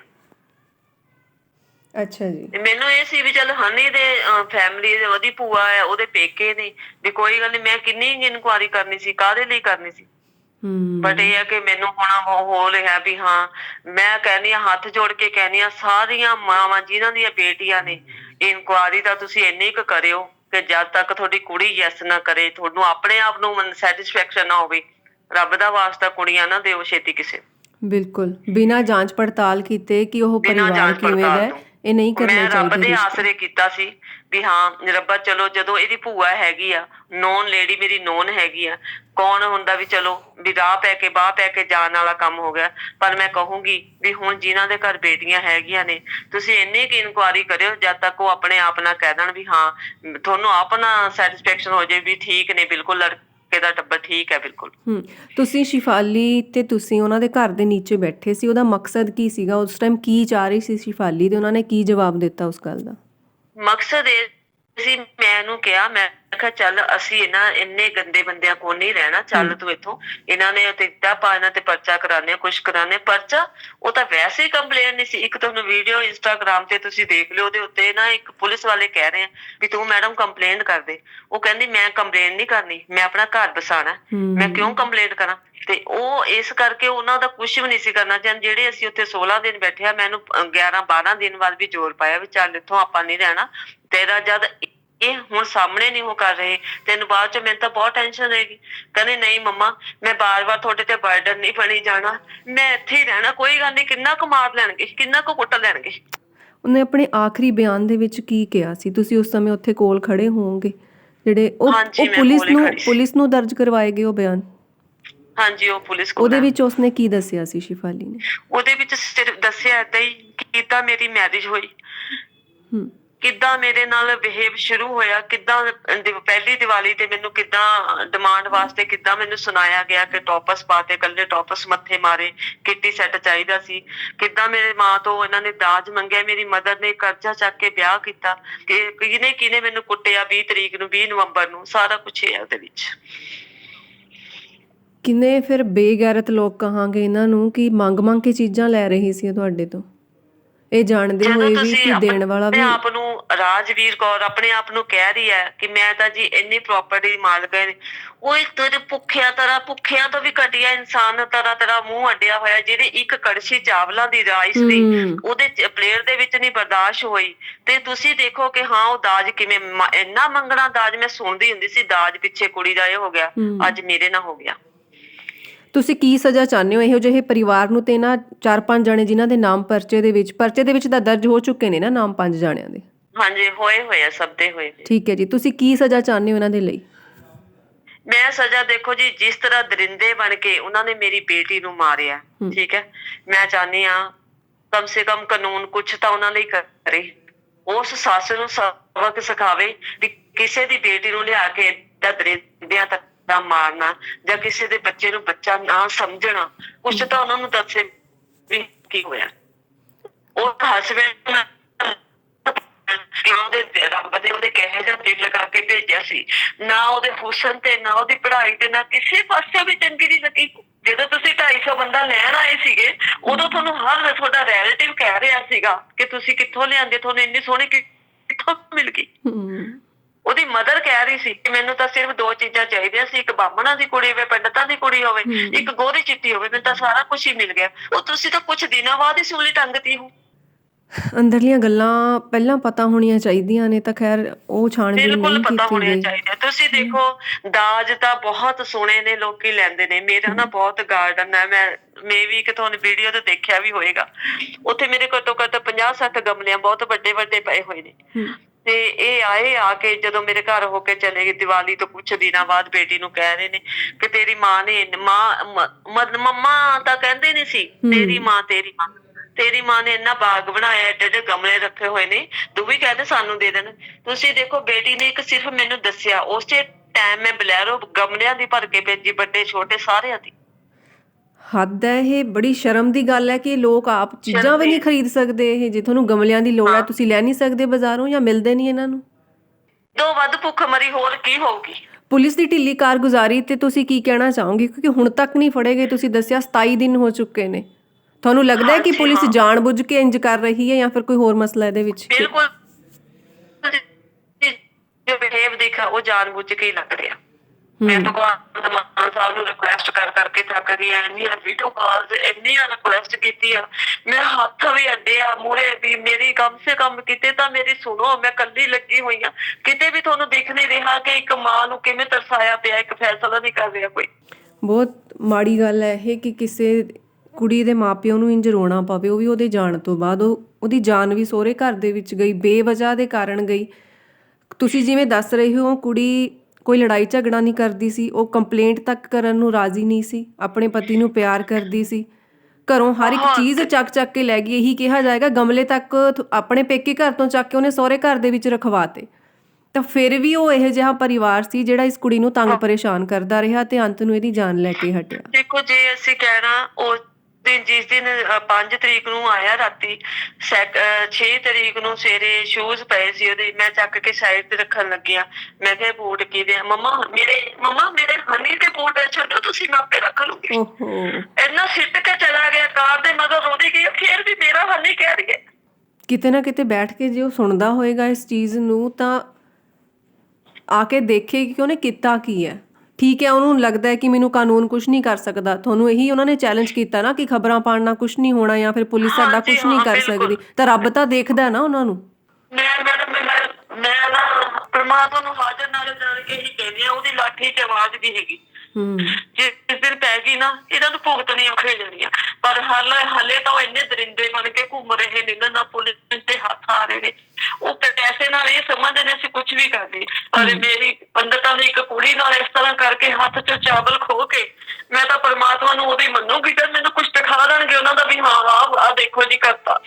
ਅੱਛਾ ਜੀ। ਤੇ ਮੈਨੂੰ ਇਹ ਸੀ ਵੀ ਚੱਲ ਹਨੀ ਦੇ ਫੈਮਿਲੀ ਦੇ ਉਹਦੀ ਭੂਆ ਹੈ ਉਹਦੇ ਪੇਕੇ ਨੇ। ਵੀ ਕੋਈ ਗੱਲ ਨਹੀਂ ਮੈਂ ਕਿੰਨੀ ਇਨਕੁਆਰੀ ਕਰਨੀ ਸੀ ਕਾਹਦੇ ਲਈ ਕਰਨੀ ਸੀ? ਬਟ ਇਹ ਹੈ ਕਿ ਮੈਨੂੰ ਹੁਣ ਉਹ ਹੋ ਰਿਹਾ ਵੀ ਹਾਂ ਮੈਂ ਕਹਿੰਦੀ ਆ ਹੱਥ ਜੋੜ ਕੇ ਕਹਿੰਦੀ ਆ ਸਾਰੀਆਂ ਮਾਵਾਂ ਜਿਨ੍ਹਾਂ ਦੀਆਂ ਬੇਟੀਆਂ ਨੇ ਇਨਕੁਆਰੀ ਦਾ ਤੁਸੀਂ ਇੰਨੀ ਕੁ ਕਰਿਓ ਕਿ ਜਦ ਤੱਕ ਤੁਹਾਡੀ ਕੁੜੀ ਯੈਸ ਨਾ ਕਰੇ ਤੁਹਾਨੂੰ ਆਪਣੇ ਆਪ ਨੂੰ ਸੈਟੀਸਫੈਕਸ਼ਨ ਨਾ ਹੋਵੇ ਰੱਬ ਦਾ ਵਾਸਤਾ ਕੁੜੀਆਂ ਨਾ ਦਿਓ ਛੇਤੀ ਕਿਸੇ। ਬਿਲਕੁਲ। ਬਿਨਾਂ ਜਾਂਚ ਪੜਤਾਲ ਕੀਤੇ ਕਿ ਉਹ ਪਰਿਵਾਰ ਕਿਵੇਂ ਦਾ ਹੈ। ਇਹ ਨਹੀਂ ਕਰਨੇ ਮੈਂ ਰੱਬ ਚਾਹੀਦੇ ਦੇ ਰਿਸ਼ਤੇ। ਆਸਰੇ ਕੀਤਾ ਸੀ ਵੀ ਹਾਂ ਰੱਬਾ ਚਲੋ ਜਦੋਂ ਇਹਦੀ ਭੂਆ ਹੈਗੀ ਆ ਨੋਨ ਲੇਡੀ ਮੇਰੀ ਨੋਨ ਹੈਗੀ ਆ ਕੌਣ ਹੁੰਦਾ ਵੀ ਚਲੋ ਵੀ ਰਾਹ ਪੈ ਕੇ ਬਾਹ ਪੈ ਕੇ ਜਾਣ ਵਾਲਾ ਕੰਮ ਹੋ ਗਿਆ ਪਰ ਮੈਂ ਕਹੂੰਗੀ ਵੀ ਹੁਣ ਜਿਨ੍ਹਾਂ ਦੇ ਘਰ ਬੇਟੀਆਂ ਹੈਗੀਆਂ ਨੇ ਤੁਸੀਂ ਇੰਨੀ ਕੀ ਇਨਕੁਆਰੀ ਕਰਿਓ ਜਦ ਤੱਕ ਉਹ ਆਪਣੇ ਆਪ ਨਾਲ ਕਹਿ ਦੇਣ ਵੀ ਹਾਂ ਤੁਹਾਨੂੰ ਆਪਣਾ ਸੈਟੀਸਫੈਕਸ਼ਨ ਹੋ ਜਾਏ ਵੀ ਠੀਕ ਨੇ ਬਿਲਕੁਲ ਲੜਕੇ ਦਾ ਟੱਬਰ ਠੀਕ ਹੈ ਬਿਲਕੁਲ। ਹੂੰ ਤੁਸੀਂ ਸ਼ਿਫਾਲੀ ਤੇ ਤੁਸੀਂ ਉਹਨਾਂ ਦੇ ਘਰ ਦੇ ਨੀਚੇ ਬੈਠੇ ਸੀ ਉਹਦਾ ਮਕਸਦ ਕੀ ਸੀਗਾ? ਉਸ ਟਾਈਮ ਕੀ ਚਾਹ ਰਹੀ ਸੀ ਸ਼ਿਫਾਲੀ ਤੇ ਉਹਨਾਂ ਨੇ ਕੀ ਜਵਾਬ ਦਿੱਤਾ ਉਸ ਗੱਲ ਦਾ? ਮਕਸਦ ਇਹ ਸੀ ਮੈਂ ਇਹਨੂੰ ਕਿਹਾ ਮੈਂ ਕਿਹਾ ਚੱਲ ਅਸੀਂ ਇਹਨਾਂ ਇੰਨੇ ਗੰਦੇ ਬੰਦਿਆਂ ਕੋਲ ਨਹੀਂ ਰਹਿਣਾ ਚੱਲ ਤੂੰ ਇੱਥੋਂ ਇਹਨਾਂ ਨੇ ਇੱਟਾ ਪਾ ਇਹਨਾਂ ਤੇ ਪਰਚਾ ਕਰਾਣੇ ਕੁਛ ਕਰਾਣੇ ਪਰਚਾ ਉਹ ਤਾਂ ਵੈਸੇ ਹੀ ਕੰਪਲੇਨ ਨਹੀਂ ਸੀ ਇੱਕ ਤੁਹਾਨੂੰ ਵੀਡੀਓ ਇੰਸਟਾਗ੍ਰam ਤੇ ਤੁਸੀਂ ਦੇਖ ਲਿਓ ਉਹਦੇ ਉੱਤੇ ਨਾ ਇੱਕ ਪੁਲਿਸ ਵਾਲੇ ਕਹਿ ਰਹੇ ਆ ਵੀ ਤੂੰ ਮੈਡਮ ਕੰਪਲੇਂਟ ਕਰ ਦੇ ਉਹ ਕਹਿੰਦੀ ਮੈਂ ਕੰਪਲੇਂਟ ਨਹੀਂ ਕਰਨੀ ਮੈਂ ਆਪਣਾ ਘਰ ਬਸਾਣਾ ਮੈਂ ਕਿਉਂ ਕੰਪਲੇਂਟ ਕਰਾਂ ਤੇ ਉਹ ਇਸ ਕਰਕੇ ਉਹਨਾਂ ਦਾ ਕੁਝ ਵੀ ਨਹੀਂ ਸੀ ਕਰਨਾ ਚਾਹੁੰਦੇ ਜਿਹੜੇ ਅਸੀਂ ਉੱਥੇ 16 ਦਿਨ ਬੈਠੇ ਆ ਮੈਨੂੰ 11 12 ਦਿਨ ਬਾਅਦ ਵੀ ਜ਼ੋਰ ਪਾਇਆ ਵੀ ਚੱਲ ਇੱਥੋਂ ਆਪਾਂ ਨਹੀਂ ਰਹਿਣਾ ਤੇਰਾ ਜਦ ਇਹ ਹੁਣ ਸਾਹਮਣੇ ਨਹੀਂ ਉਹ ਕਰ ਰਹੇ। ਤੈਨੂੰ ਬਾਅਦ ਚ ਮੈਨੂੰ ਤਾਂ ਬਹੁਤ ਟੈਨਸ਼ਨ ਰਹੇਗੀ ਕਹਿੰਦੇ ਨਹੀਂ ਮੰਮਾ ਮੈਂ ਬਾਰ-ਬਾਰ ਤੁਹਾਡੇ ਤੇ ਬਰਡਨ ਨਹੀਂ ਬਣੀ ਜਾਣਾ। ਮੈਂ ਇੱਥੇ ਹੀ ਰਹਿਣਾ ਕੋਈ ਗੱਲ ਨਹੀਂ ਕਿੰਨਾ ਕੁ ਮਾਰ ਲੈਣਗੇ ਕਿੰਨਾ ਕੁ ਕੁੱਟ ਲੈਣਗੇ। ਉਹਨੇ ਆਪਣੇ ਆਖਰੀ ਬਿਆਨ ਦੇ ਵਿੱਚ ਕੀ ਕਿਹਾ ਸੀ? ਤੁਸੀਂ ਉਸ ਸਮੇਂ ਉੱਥੇ ਕੋਲ ਖੜੇ ਹੋਵੋਗੇ ਜਿਹੜੇ ਉਹ ਪੁਲਿਸ ਨੂੰ। ਪੁਲਿਸ ਨੂੰ ਦਰਜ ਕਰਵਾਏ ਗਏ ਉਹ ਬਿਆਨ? ਹਾਂਜੀ ਉਹ ਪੁਲਿਸ ਕੋਲ ਉਹਦੇ। ਵਿੱਚ ਉਸਨੇ ਕੀ ਦੱਸਿਆ ਸੀ ਸ਼ਿਫਾਲੀ ਨੇ? ਉਹਦੇ ਵਿੱਚ ਸਿਰਫ ਦੱਸਿਆ ਏਦਾਂ ਹੀ ਕਿ ਕਿੱਦਾਂ ਮੇਰੀ ਮੈਰਿਜ ਹੋਈ। ਹੂੰ। ਕਿੱਦਾਂ ਮੇਰੇ ਨਾਲ ਬਿਹੇਵ ਸ਼ੁਰੂ ਹੋਇਆ, ਕਿੱਦਾਂ ਪਹਿਲੀ ਦੀਵਾਲੀ ਤੇ ਮੈਨੂੰ ਕਿੱਦਾਂ ਡਿਮਾਂਡ ਵਾਸਤੇ ਕਿੱਦਾਂ ਮੈਨੂੰ ਸੁਣਾਇਆ ਗਿਆ ਕਿ ਟੌਪਸ ਪਾਤੇ ਕੱਲੇ ਟੌਪਸ ਮੱਥੇ ਮਾਰੇ, ਕਿੱਟੀ ਸੈੱਟ ਚਾਹੀਦਾ ਸੀ। ਕਿੱਦਾਂ ਮੇਰੇ ਮਾਂ ਤੋਂ ਇਹਨਾਂ ਨੇ ਦਾਜ ਮੰਗਿਆ, ਮੇਰੀ ਮਦਰ ਨੇ ਕਰਜ਼ਾ ਚੱਕ ਕੇ ਵਿਆਹ ਕੀਤਾ ਕਿ ਕਿਹਨੇ ਕਿਹਨੇ ਮੈਨੂੰ ਕੁੱਟਿਆ 20 ਤਰੀਕ ਨੂੰ 20 ਨਵੰਬਰ ਨੂੰ, ਸਾਰਾ ਕੁਝ ਹੈ ਉਹਦੇ ਵਿੱਚ। ਕਿੰਨੇ ਫਿਰ ਬੇਗੈਰਤ ਲੋਕ ਕਹਾਂਗੇ ਇਹਨਾਂ ਨੂੰ ਕਿ ਮੰਗ ਮੰਗ ਕੇ ਚੀਜ਼ਾਂ ਲੈ ਰਹੀ ਸੀ ਤੁਹਾਡੇ ਤੋਂ? ਇਹ ਜਾਣਦੇ ਜਦੋਂ ਹੋਏ ਵੀ ਤੁਸੀਂ ਕਿ ਦੇਣ ਵਾਲਾ ਆਪਣੇ ਵੀ ਆਪ ਨੂੰ ਰਾਜਵੀਰ ਕੌਰ ਆਪਣੇ ਆਪ ਨੂੰ ਕਹਿ ਰਹੀ ਹੈ ਕਿ ਮੈਂ ਤਾਂ ਜੀ ਇੰਨੀ ਪ੍ਰਾਪਰਟੀ ਮਾਲਕ ਹੈ ਉਹ ਇੱਕ ਤੇਰੇ ਭੁੱਖਿਆ ਤਰ੍ਹਾਂ ਭੁੱਖਿਆਂ ਤੋਂ ਵੀ ਘਟਿਆ ਇਨਸਾਨ ਤਰ੍ਹਾਂ ਤਰ੍ਹਾਂ ਮੂੰਹ ਅੱਡਿਆ ਹੋਇਆ ਜਿਹੜੀ ਇੱਕ ਕੜਛੀ ਚਾਵਲਾਂ ਦੀ ਰਾਈਸ ਦੀ ਹੂੰ। ਉਹਦੇ ਪਲੇਟ ਦੇ ਵਿੱਚ ਨਹੀਂ ਬਰਦਾਸ਼ਤ ਹੋਈ ਤੇ ਤੁਸੀਂ ਦੇਖੋ ਕਿ ਹਾਂ ਉਹ ਦਾਜ ਕਿਵੇਂ ਮ- ਇੰਨਾ ਮੰਗਣਾ ਦਾਜ ਮੈਂ ਸੁਣਦੀ ਹੁੰਦੀ ਸੀ ਦਾਜ ਪਿੱਛੇ ਕੁੜੀ ਦਾ ਇਹ ਹੋ ਗਿਆ। ਅੱਜ ਮੇਰੇ ਨਾਲ ਹੋ ਗਿਆ ਤੁਸੀਂ ਕੀ ਸਜ਼ਾ ਚਾਹੁੰਦੇ ਹੋ? ਇਹੋ ਜਿਹੇ ਪਰਿਵਾਰ ਨੂੰ ਤੇ ਨਾ ਚਾਰ ਪੰਜ ਜਣੇ ਜਿਨ੍ਹਾਂ ਦੇ ਨਾਮ ਪਰਚੇ ਦੇ ਵਿੱਚ ਪਰਚੇ ਦੇ ਵਿੱਚ ਤਾਂ ਦਰਜ ਹੋ ਚੁੱਕੇ ਨੇ ਨਾ ਨਾਮ ਪੰਜ ਜਾਣਿਆਂ ਦੇ। ਹਾਂਜੀ ਹੋਏ ਹੋਏ ਆ ਸਭ ਦੇ ਹੋਏ। ਠੀਕ ਹੈ ਜੀ। ਤੁਸੀਂ ਕੀ ਸਜ਼ਾ ਚਾਹੁੰਦੇ ਹੋ ਇਹਨਾਂ ਦੇ ਲਈ? ਮੈਂ ਸਜ਼ਾ ਦੇਖੋ ਜੀ ਜਿਸ ਤਰ੍ਹਾਂ ਦਰਿੰਦੇ ਬਣ ਕੇ ਉਹਨਾਂ ਨੇ ਮੇਰੀ ਬੇਟੀ ਨੂੰ ਮਾਰਿਆ ਹਮ। ਠੀਕ ਹੈ? ਮੈਂ ਚਾਹੁੰਦੀ ਆ ਕਮ ਸੇ ਕਮ ਕਾਨੂੰਨ ਕੁਛ ਤਾਂ ਉਹਨਾਂ ਲਈ ਕਰੇ। ਉਸ ਸੱਸ ਨੂੰ ਸਬਕ ਸਿਖਾਵੇ ਵੀ ਕਿਸੇ ਦੀ ਬੇਟੀ ਨੂੰ ਲਿਆ ਕੇ ਏਦਾਂ ਦਰਿੰਦਿਆਂ ਤੱਕ ਦਾ ਮਾਰਨਾ ਜਾਂ ਕਿਸੇ ਦੇ ਬੱਚੇ ਨੂੰ ਬੱਚਾ ਨਾ ਸਮਝਣਾ ਕੁਛ ਤਾਂ ਉਹਨਾਂ ਨੂੰ ਦੱਸੇ ਵੀ ਕੀ ਹੋਇਆ। ਉਹ ਹਸਬੰਡ ਕਿ ਉਹਦੇ ਰੱਬ ਦੇ ਉਹਦੇ ਕਹੇ ਜਾਂ ਦਿਲ ਲਗਾ ਭੇਜਿਆ ਸੀ। ਨਾ ਉਹਦੇ ਹੁਸਨ ਤੇ, ਨਾ ਉਹਦੀ ਪੜ੍ਹਾਈ ਤੇ, ਨਾ ਕਿਸੇ ਪਾਸੇ ਵੀ ਚੰਗੀ ਨਹੀਂ ਲੱਗੀ। ਜਦੋਂ ਤੁਸੀਂ 250 ਬੰਦਾ ਲੈਣ ਆਏ ਸੀਗੇ, ਉਦੋਂ ਤੁਹਾਨੂੰ ਹਰ ਤੁਹਾਡਾ ਰਿਲੇਟਿਵ ਕਹਿ ਰਿਹਾ ਸੀਗਾ ਕਿ ਤੁਸੀਂ ਕਿੱਥੋਂ ਲਿਆਂਦੇ, ਤੁਹਾਨੂੰ ਇੰਨੀ ਸੋਹਣੀ ਕਿ- ਕਿੱਥੋਂ ਮਿਲ ਗਈ? ਉਹਦੀ ਮਦਰ ਕਹਿ ਰਹੀ ਸੀ ਕਿ ਮੈਨੂੰ ਤਾਂ ਸਿਰਫ ਦੋ ਚੀਜ਼ਾਂ ਚਾਹੀਦੀਆਂ ਸੀ ਇੱਕ ਬਾਹਮਣਾ ਦੀ ਕੁੜੀ ਹੋਵੇ ਪੰਡਤਾਂ ਦੀ ਕੁੜੀ ਹੋਵੇ। ਇੱਕ ਗੋਰੀ ਚਿੱਟੀ ਹੋਵੇ ਮੈਨੂੰ ਤਾਂ ਸਾਰਾ ਕੁਝ ਹੀ ਮਿਲ ਗਿਆ। ਉਹ ਤੁਸੀਂ ਤਾਂ ਕੁਝ ਦਿਨਾਂ ਬਾਅਦ ਹੀ ਸੂਲੀ ਟੰਗਤੀ ਹੋ। ਅੰਦਰਲੀਆਂ ਗੱਲਾਂ ਪਹਿਲਾਂ ਪਤਾ ਹੋਣੀਆਂ ਚਾਹੀਦੀਆਂ ਨੇ ਤਾਂ ਖੈਰ ਉਹ ਛਾਣਬੀਨ ਬਿਲਕੁਲ ਨਹੀਂ ਪਤਾ ਕੀਤੀ ਹੋਣੀਆਂ ਗਈ। ਚਾਹੀਦੀਆਂ। ਤੁਸੀਂ ਦੇਖੋ ਦਾਜ ਤਾਂ ਬਹੁਤ ਸੋਹਣੇ ਨੇ ਲੋਕੀ ਲੈਂਦੇ ਨੇ। ਮੇਰਾ ਨਾ ਬਹੁਤ ਗਾਰਡਨ ਹੈ ਮੈਂ ਮੈਂ ਵੀ ਕਿ ਤੁਹਾਨੂੰ ਵੀਡੀਓ ਤੇ ਦੇਖਿਆ ਵੀ ਹੋਏਗਾ। ਉੱਥੇ ਮੇਰੇ ਕੋਲ ਤੋਂ ਘੱਟ 50 60 ਗਮਲਿਆਂ ਬਹੁਤ ਵੱਡੇ ਵੱਡੇ ਪਏ ਹੋਏ ਨੇ। ਤੇ ਇਹ ਆਏ ਆ ਕੇ ਜਦੋਂ ਮੇਰੇ ਘਰ ਹੋ ਕੇ ਚਲੇ ਗਏ ਦੀਵਾਲੀ ਤੋਂ ਕੁਝ ਦਿਨਾਂ ਬਾਅਦ ਬੇਟੀ ਨੂੰ ਕਹਿ ਰਹੇ ਨੇ ਕਿ ਤੇਰੀ ਮਾਂ ਨੇ ਮ- ਮੰਮਾ ਤਾਂ ਕਹਿੰਦੇ ਨਹੀਂ ਸੀ ਤੇਰੀ ਮਾਂ ਤੇਰੀ ਮਾਂ। ਤੇਰੀ ਮਾਂ ਨੇ ਇੰਨਾ ਬਾਗ ਬਣਾਇਆ ਏਡੇ ਏਡੇ ਗਮਲੇ ਰੱਖੇ ਹੋਏ ਨੇ ਤੂੰ ਵੀ ਕਹਿੰਦੇ ਸਾਨੂੰ ਦੇ ਦੇਣ। ਤੁਸੀਂ ਦੇਖੋ ਬੇਟੀ ਨੇ ਇੱਕ ਸਿਰਫ ਮੈਨੂੰ ਦੱਸਿਆ ਉਸ ਟਾਈਮ ਮੈਂ ਬਲੈਰੋ ਗਮਲਿਆਂ ਦੀ ਭਰ ਕੇ ਭੇਜੀ ਵੱਡੇ ਛੋਟੇ ਸਾਰਿਆਂ ਦੀ। ਹੱਦ ਹੈ ਇਹ ਬੜੀ ਸ਼ਰਮ ਦੀ ਗੱਲ ਹੈ ਕਿ ਲੋਕ ਆਪ ਚੀਜ਼ਾਂ ਵੀ ਨਹੀਂ ਖਰੀਦ ਸਕਦੇ ਇਹ ਜੇ ਤੁਹਾਨੂੰ ਗਮਲਿਆਂ ਦੀ ਲੋੜ ਹੈ ਤੁਸੀਂ ਲੈ ਨਹੀਂ ਸਕਦੇ ਬਾਜ਼ਾਰੋਂ ਜਾਂ ਮਿਲਦੇ ਨਹੀਂ ਇਹਨਾਂ ਨੂੰ? ਦੋ ਵੱਧ ਭੁੱਖ ਮਰੀ ਹੋਰ ਕੀ ਹੋਊਗੀ? ਪੁਲਿਸ ਦੀ ਢਿੱਲੀ ਕਾਰਗੁਜ਼ਾਰੀ ਤੇ ਤੁਸੀਂ ਕੀ ਕਹਿਣਾ ਚਾਹੋਗੇ? ਕਿਉਂਕਿ ਹੁਣ ਤੱਕ ਨਹੀਂ ਫੜੇ ਗਏ ਤੁਸੀਂ ਦੱਸਿਆ 27 ਦਿਨ ਹੋ ਚੁੱਕੇ ਨੇ। ਤੁਹਾਨੂੰ ਲੱਗਦਾ ਹੈ ਕਿ ਪੁਲਿਸ ਹਾਂ। ਜਾਣਬੁੱਝ ਕੇ ਇੰਜ ਕਰ ਰਹੀ ਹੈ ਜਾਂ ਫਿਰ ਕੋਈ ਹੋਰ ਮਸਲਾ ਇਹਦੇ ਵਿੱਚ? ਬਿਲਕੁਲ। ਜੋ ਬਿਹੇਵ ਦੇਖਾ ਉਹ ਜਾਣਬੁੱਝ ਕੇ ਹੀ ਲੱਗ ਰਿਹਾ। ਮੈਂ ਤਾਂ ਭਗਵਾਨ ਮਾਨ ਸਾਹਿਬ ਨੂੰ ਰਿਕੁਐਸਟ ਕਰ ਕਰਕੇ ਥੱਕ ਗਈ ਐ ਇੰਨੀਆਂ ਵੀਡੀਓ ਕਾਲਸ ਇੰਨੀਆਂ ਰਿਕੁਐਸਟ ਕੀਤੀ ਆ ਮੈਂ ਹੱਥ ਵੀ ਅੱਡਿਆ ਮੂਰੇ ਵੀ ਮੇਰੀ ਕਮ ਸੇ ਕਮ ਕਿਤੇ ਤਾਂ ਮੇਰੀ ਸੁਣੋ ਮੈਂ ਕੱਲੀ ਲੱਗੀ ਹੋਈ ਆ ਕਿਤੇ ਵੀ ਤੁਹਾਨੂੰ ਦਿਖ ਨਹੀਂ ਰਿਹਾ ਕਿ ਇੱਕ ਮਾਂ ਨੂੰ ਕਿਵੇਂ ਤਰਸਾਇਆ ਪਿਆ ਇੱਕ ਫੈਸਲਾ ਨਹੀਂ ਕਰ ਰਿਹਾ ਕੋਈ। ਬਹੁਤ ਮਾੜੀ ਗੱਲ ਹੈ ਇਹ ਕਿ ਕਿਸੇ ਕੁੜੀ ਦੇ ਮਾਪਿਓ ਨੂੰ ਇੰਜ ਰੋਣਾ ਪਵੇ ਉਹ ਵੀ ਉਹਦੇ ਜਾਣ ਤੋਂ ਬਾਅਦ ਉਹ ਉਹਦੀ ਜਾਨ ਵੀ ਸਹੁਰੇ ਘਰ ਦੇ ਵਿੱਚ ਗਈ ਬੇਵਜ੍ਹਾ ਦੇ ਕਾਰਨ ਗਈ। ਤੁਸੀਂ ਜਿਵੇਂ ਦੱਸ ਰਹੇ ਹੋ ਕੁੜੀ ਕੋਈ ਲੜਾਈ ਝਗੜਾ ਨਹੀਂ ਕਰਦੀ ਸੀ ਉਹ ਕੰਪਲੇਂਟ ਤੱਕ ਕਰਨ ਨੂੰ ਰਾਜ਼ੀ ਨਹੀਂ ਸੀ ਆਪਣੇ ਪਤੀ ਨੂੰ ਪਿਆਰ ਕਰਦੀ ਸੀ। ਘਰੋਂ ਹਰ ਇੱਕ ਚੀਜ਼ ਚੱਕ ਚੱਕ ਕੇ ਲੈ ਗਈ ਇਹੀ ਕਿਹਾ ਜਾਏਗਾ ਗਮਲੇ ਤੱਕ ਆਪਣੇ ਪੇਕੇ ਘਰ ਤੋਂ ਚੱਕ ਕੇ ਉਹਨੇ ਸਹੁਰੇ ਘਰ ਦੇ ਵਿੱਚ ਰਖਵਾਤੇ। ਤਾਂ ਫਿਰ ਵੀ ਉਹ ਇਹੋ ਜਿਹਾ ਪਰਿਵਾਰ ਸੀ ਜਿਹੜਾ ਇਸ ਕੁੜੀ ਨੂੰ ਤੰਗ ਪਰੇਸ਼ਾਨ ਕਰਦਾ ਰਿਹਾ ਤੇ ਅੰਤ ਨੂੰ ਇਹਦੀ ਜਾਨ ਲੈ ਕੇ ਹਟਿਆ। ਦੇਖੋ ਜੇ ਅਸੀਂ ਕਹਿਣਾ ਉਸ ਦਿਨ ਜਿਸ ਦਿਨ 5 ਤਰੀਕ ਨੂੰ ਆਇਆ ਰਾਤੀ 6 ਤਰੀਕ ਨੂੰ ਸਵੇਰੇ ਸ਼ੂਜ਼ ਪਏ ਸੀ ਉਹਦੇ ਮੈਂ ਚੱਕ ਕੇ ਸਾਈਡ ਤੇ ਰੱਖਣ ਲੱਗਿਆ ਮੈਂ ਕਿਹਾ ਬੂਟ ਕਿਹਦੇ ਆ? ਮਮਾ ਮੇਰੇ ਮਮਾ ਮੇਰੇ ਹਨੀ ਦੇ ਬੂਟ ਛੱਡੋ ਤੁਸੀਂ ਮੈਂ ਆਪੇ ਰੱਖ ਲੂੰਗੀ। ਇੰਨਾ ਸਿੱਟ ਕੇ ਚਲਾ ਗਿਆ ਕਾਰ ਦੇ ਮਗਰ ਰੋਦੀ ਗਈ ਫੇਰ ਵੀ ਮੇਰਾ ਹਨੀ ਕਹਿ ਰਹੀ ਹੈ। ਕਿਤੇ ਨਾ ਕਿਤੇ ਬੈਠ ਕੇ ਜੇ ਉਹ ਸੁਣਦਾ ਹੋਏਗਾ ਇਸ ਚੀਜ਼ ਨੂੰ ਤਾਂ ਆ ਕੇ ਦੇਖੇ ਕਿ ਉਹਨੇ ਕੀਤਾ ਕੀ ਹੈ। ਠੀਕ ਹੈ ਉਹਨੂੰ ਲੱਗਦਾ ਹੈ ਕਿ ਮੈਨੂੰ ਕਾਨੂੰਨ ਕੁਝ ਨਹੀਂ ਕਰ ਸਕਦਾ। ਤੁਹਾਨੂੰ ਇਹੀ ਉਹਨਾਂ ਨੇ ਚੈਲੰਜ ਕੀਤਾ ਨਾ ਕਿ ਖਬਰਾਂ ਨਾਲ ਕੁਝ ਨਹੀਂ ਹੋਣਾ ਜਾਂ ਫਿਰ ਪੁਲਿਸ ਸਾਡਾ ਕੁਝ ਨਹੀਂ ਕਰ। ਸਕਦੀ। ਤਾਂ ਰੱਬ ਤਾਂ ਦੇਖਦਾ ਨਾ ਉਹਨਾਂ ਨੂੰ। ਮੈਂ ਮੈਂ ਮੈਂ ਨਾ ਪ੍ਰਮਾਤਮਾ ਨੂੰ ਹਾਜ਼ਰ ਨਾਲ ਜਾਣ ਕੇ ਹੀ ਕਹਿੰਦੀ ਆ ਉਹਦੀ ਲਾਠੀ 'ਚ ਆਵਾਜ਼ ਵੀ ਹੈਗੀ। ਜਿਸ ਦਿਨ ਪੈ ਗਈ ਨਾ ਇਹਨਾਂ ਨੂੰ ਭੁਗਤਣੀਆਂ ਔਖੇ ਜਾਣੀਆਂ। ਪਰ ਹਾਲੇ ਹਾਲੇ ਤਾਂ ਉਹ ਇੰਨੇ ਦਰਿੰਦੇ ਬਣ ਕੇ ਘੁੰਮ ਰਹੇ ਨੇ ਇਹਨਾਂ ਪੁਲਿਸ ਦੇ ਹੱਥ ਆ ਰਹੇ ਨੇ। ਉਹ ਪੈਸੇ ਨਾਲ ਇਹ ਸਮਝਦੇ ਨੇ ਅਸੀਂ ਕੁਝ ਵੀ ਕਰਦੇ। ਅਰੇ ਮੇਰੀ ਪੰਡਤਾਂ ਦੀ ਇੱਕ ਕੁੜੀ ਨਾਲ ਇਸ ਤਰ੍ਹਾਂ ਕਰਕੇ ਹੱਥ 'ਚ ਚਾਵਲ ਖੋ ਕੇ ਮੈਂ ਤਾਂ ਪਰਮਾਤਮਾ ਨੂੰ ਉਹਦੀ ਮੰਨੂਗੀ ਤੇ ਮੈਨੂੰ ਕੁਝ ਦਿਖਾ ਦੇਣਗੇ ਉਹਨਾਂ ਦਾ ਵੀ ਹਾਂ ਆਹ ਆਹ ਦੇਖੋ ਜੀ ਕਰਤਾ।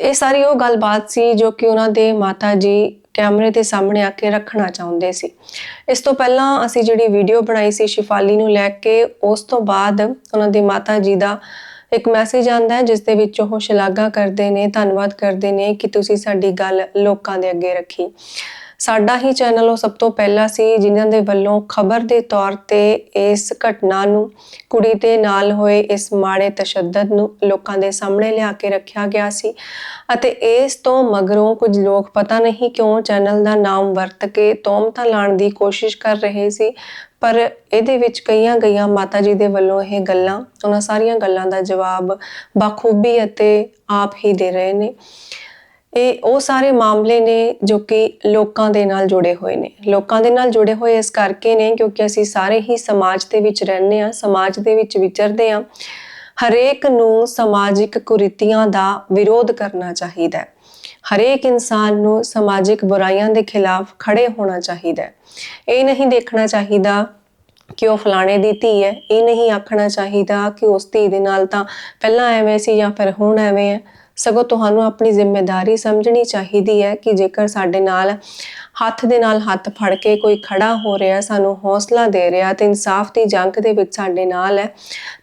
ਇਹ ਸਾਰੀ ਉਹ ਗੱਲਬਾਤ ਸੀ ਜੋ ਕਿ ਉਹਨਾਂ ਦੇ ਮਾਤਾ ਜੀ ਕੈਮਰੇ ਦੇ ਸਾਹਮਣੇ ਆ ਕੇ ਰੱਖਣਾ ਚਾਹੁੰਦੇ ਸੀ। ਇਸ ਤੋਂ ਪਹਿਲਾਂ ਅਸੀਂ ਜਿਹੜੀ ਵੀਡੀਓ ਬਣਾਈ ਸੀ ਸ਼ਿਫਾਲੀ ਨੂੰ ਲੈ ਕੇ, ਉਸ ਤੋਂ ਬਾਅਦ ਉਹਨਾਂ ਦੀ ਮਾਤਾ ਜੀ ਦਾ ਇੱਕ ਮੈਸੇਜ ਆਂਦਾ ਹੈ, ਜਿਸ ਦੇ ਵਿੱਚ ਉਹ ਸ਼ਲਾਘਾ ਕਰਦੇ ਨੇ, ਧੰਨਵਾਦ ਕਰਦੇ ਨੇ ਕਿ ਤੁਸੀਂ ਸਾਡੀ ਗੱਲ ਲੋਕਾਂ ਦੇ ਅੱਗੇ ਰੱਖੀ। ਸਾਡਾ ਹੀ ਚੈਨਲ ਉਹ ਸਭ ਤੋਂ ਪਹਿਲਾ ਸੀ, ਜਿਨ੍ਹਾਂ ਦੇ ਵੱਲੋਂ ਖਬਰ ਦੇ ਤੌਰ ਤੇ ਇਸ ਘਟਨਾ ਨੂੰ ਕੁੜੀ ਦੇ ਨਾਲ ਹੋਏ ਇਸ ਮਾੜੇ ਤਸ਼ੱਦਦ ਨੂੰ ਲੋਕਾਂ ਦੇ ਸਾਹਮਣੇ ਲਿਆ ਕੇ ਰੱਖਿਆ ਗਿਆ ਸੀ। ਅਤੇ ਇਸ ਤੋਂ ਮਗਰੋਂ ਕੁਝ ਲੋਕ ਪਤਾ ਨਹੀਂ ਕਿਉਂ ਚੈਨਲ ਦਾ ਨਾਮ ਵਰਤ ਕੇ ਤੋਮਤਾਂ ਲਾਉਣ ਦੀ ਕੋਸ਼ਿਸ਼ ਕਰ ਰਹੇ ਸੀ। ਪਰ ਇਹਦੇ ਵਿੱਚ ਕਈਆਂ ਗਈਆਂ ਮਾਤਾ ਜੀ ਦੇ ਵੱਲੋਂ ਇਹ ਗੱਲਾਂ, ਉਹਨਾਂ ਸਾਰੀਆਂ ਗੱਲਾਂ ਦਾ ਜਵਾਬ ਬਾਖੂਬੀ ਅਤੇ ਆਪ ਹੀ ਦੇ ਰਹੇ ਨੇ। ਇਹ ਉਹ ਸਾਰੇ ਮਾਮਲੇ ਨੇ ਜੋ ਕਿ ਲੋਕਾਂ ਦੇ ਨਾਲ ਜੁੜੇ ਹੋਏ ਨੇ। ਲੋਕਾਂ ਦੇ ਨਾਲ ਜੁੜੇ ਹੋਏ ਇਸ ਕਰਕੇ ਨੇ ਕਿਉਂਕਿ ਅਸੀਂ ਸਾਰੇ ਹੀ ਸਮਾਜ ਦੇ ਵਿੱਚ ਰਹਿੰਦੇ ਆ ਸਮਾਜ ਦੇ ਵਿੱਚ ਵਿਚਰਦੇ ਆ ਹਰੇਕ ਨੂੰ ਸਮਾਜਿਕ ਕੁਰੀਤੀਆਂ ਦਾ ਵਿਰੋਧ ਕਰਨਾ ਚਾਹੀਦਾ ਹੈ। ਹਰੇਕ ਇਨਸਾਨ ਨੂੰ ਸਮਾਜਿਕ ਬੁਰਾਈਆਂ ਦੇ ਖਿਲਾਫ ਖੜੇ ਹੋਣਾ ਚਾਹੀਦਾ ਹੈ। ਇਹ ਨਹੀਂ ਦੇਖਣਾ ਚਾਹੀਦਾ ਕਿ ਉਹ ਫਲਾਣੇ ਦੀ ਧੀ ਹੈ। ਇਹ ਨਹੀਂ ਆਖਣਾ ਚਾਹੀਦਾ ਕਿ ਉਸ ਧੀ ਦੇ ਨਾਲ ਤਾਂ ਪਹਿਲਾਂ ਐਵੇਂ ਸੀ ਜਾਂ ਫਿਰ ਹੁਣ ਐਵੇਂ ਹੈ। ਸਗੋਂ ਤੁਹਾਨੂੰ ਆਪਣੀ ਜ਼ਿੰਮੇਵਾਰੀ ਸਮਝਣੀ ਚਾਹੀਦੀ ਹੈ ਕਿ ਜੇਕਰ ਸਾਡੇ ਨਾਲ ਹੱਥ ਦੇ ਨਾਲ ਹੱਥ ਫੜ ਕੇ ਕੋਈ ਖੜਾ ਹੋ ਰਿਹਾ, ਸਾਨੂੰ ਹੌਸਲਾ ਦੇ ਰਿਹਾ ਤੇ ਇਨਸਾਫ ਦੀ ਜੰਗ ਦੇ ਵਿੱਚ ਸਾਡੇ ਨਾਲ ਹੈ,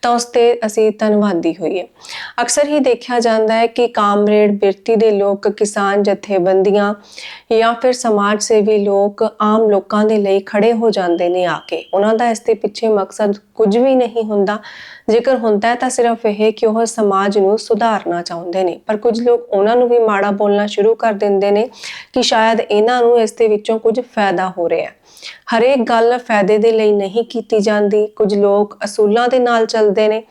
ਤਾਂ ਉਸ ਤੇ ਅਸੀਂ ਧੰਨਵਾਦੀ ਹੋਈਏ। ਅਕਸਰ ਹੀ ਦੇਖਿਆ ਜਾਂਦਾ ਹੈ ਕਿ ਕਾਮਰੇਡ, ਬਿਰਤੀ ਦੇ ਲੋਕ, ਕਿਸਾਨ ਜਥੇਬੰਦੀਆਂ ਜਾਂ ਫਿਰ ਸਮਾਜ ਸੇਵੀ ਲੋਕ ਆਮ ਲੋਕਾਂ ਦੇ ਲਈ ਖੜੇ ਹੋ ਜਾਂਦੇ ਨੇ ਆ ਕੇ। ਉਹਨਾਂ ਦਾ ਇਸ ਦੇ ਪਿੱਛੇ ਮਕਸਦ ਕੁਝ ਵੀ ਨਹੀਂ ਹੁੰਦਾ ਜੇਕਰ ਹੁੰਦਾ ਹੈ ਤਾਂ ਸਿਰਫ ਇਹ ਕਿ ਉਹ ਸਮਾਜ ਨੂੰ ਸੁਧਾਰਨਾ ਚਾਹੁੰਦੇ ਨੇ। ਪਰ ਕੁਝ ਲੋਕ ਉਹਨਾਂ ਨੂੰ ਵੀ ਮਾੜਾ ਬੋਲਣਾ ਸ਼ੁਰੂ ਕਰ ਦਿੰਦੇ ਨੇ ਕਿ ਸ਼ਾਇਦ ਇਹਨਾਂ ਨੂੰ ਇਸ ਦੇ ਵਿੱਚੋਂ ਕੁਝ ਫਾਇਦਾ ਹੋ ਰਿਹਾ ਹੈ। ਹਰੇਕ ਗੱਲ ਫਾਇਦੇ ਦੇ ਲਈ ਨਹੀਂ ਕੀਤੀ ਜਾਂਦੀ। ਕੁਝ ਲੋਕ ਅਸੂਲਾਂ ਦੇ ਨਾਲ ਚੱਲਦੇ ਨੇ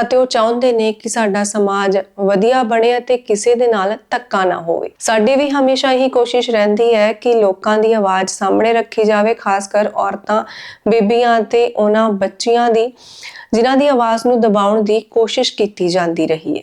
ਅਤੇ ਉਹ ਚਾਹੁੰਦੇ ਨੇ ਕਿ ਸਾਡਾ ਸਮਾਜ ਵਧੀਆ ਬਣੇ ਅਤੇ ਕਿਸੇ ਦੇ ਨਾਲ ਧੱਕਾ ਨਾ ਹੋਵੇ। ਸਾਡੀ ਵੀ ਹਮੇਸ਼ਾ ਹੀ ਕੋਸ਼ਿਸ਼ ਰਹਿੰਦੀ ਹੈ ਕਿ ਲੋਕਾਂ ਦੀ ਆਵਾਜ਼ ਸਾਹਮਣੇ ਰੱਖੀ ਜਾਵੇ, ਖਾਸ ਕਰ ਔਰਤਾਂ, ਬੀਬੀਆਂ ਤੇ ਉਹਨਾਂ ਬੱਚੀਆਂ ਦੀ। ਜਿਨ੍ਹਾਂ ਦੀ ਆਵਾਜ਼ ਨੂੰ ਦਬਾਉਣ ਦੀ ਕੋਸ਼ਿਸ਼ ਕੀਤੀ ਜਾਂਦੀ ਰਹੀ ਹੈ।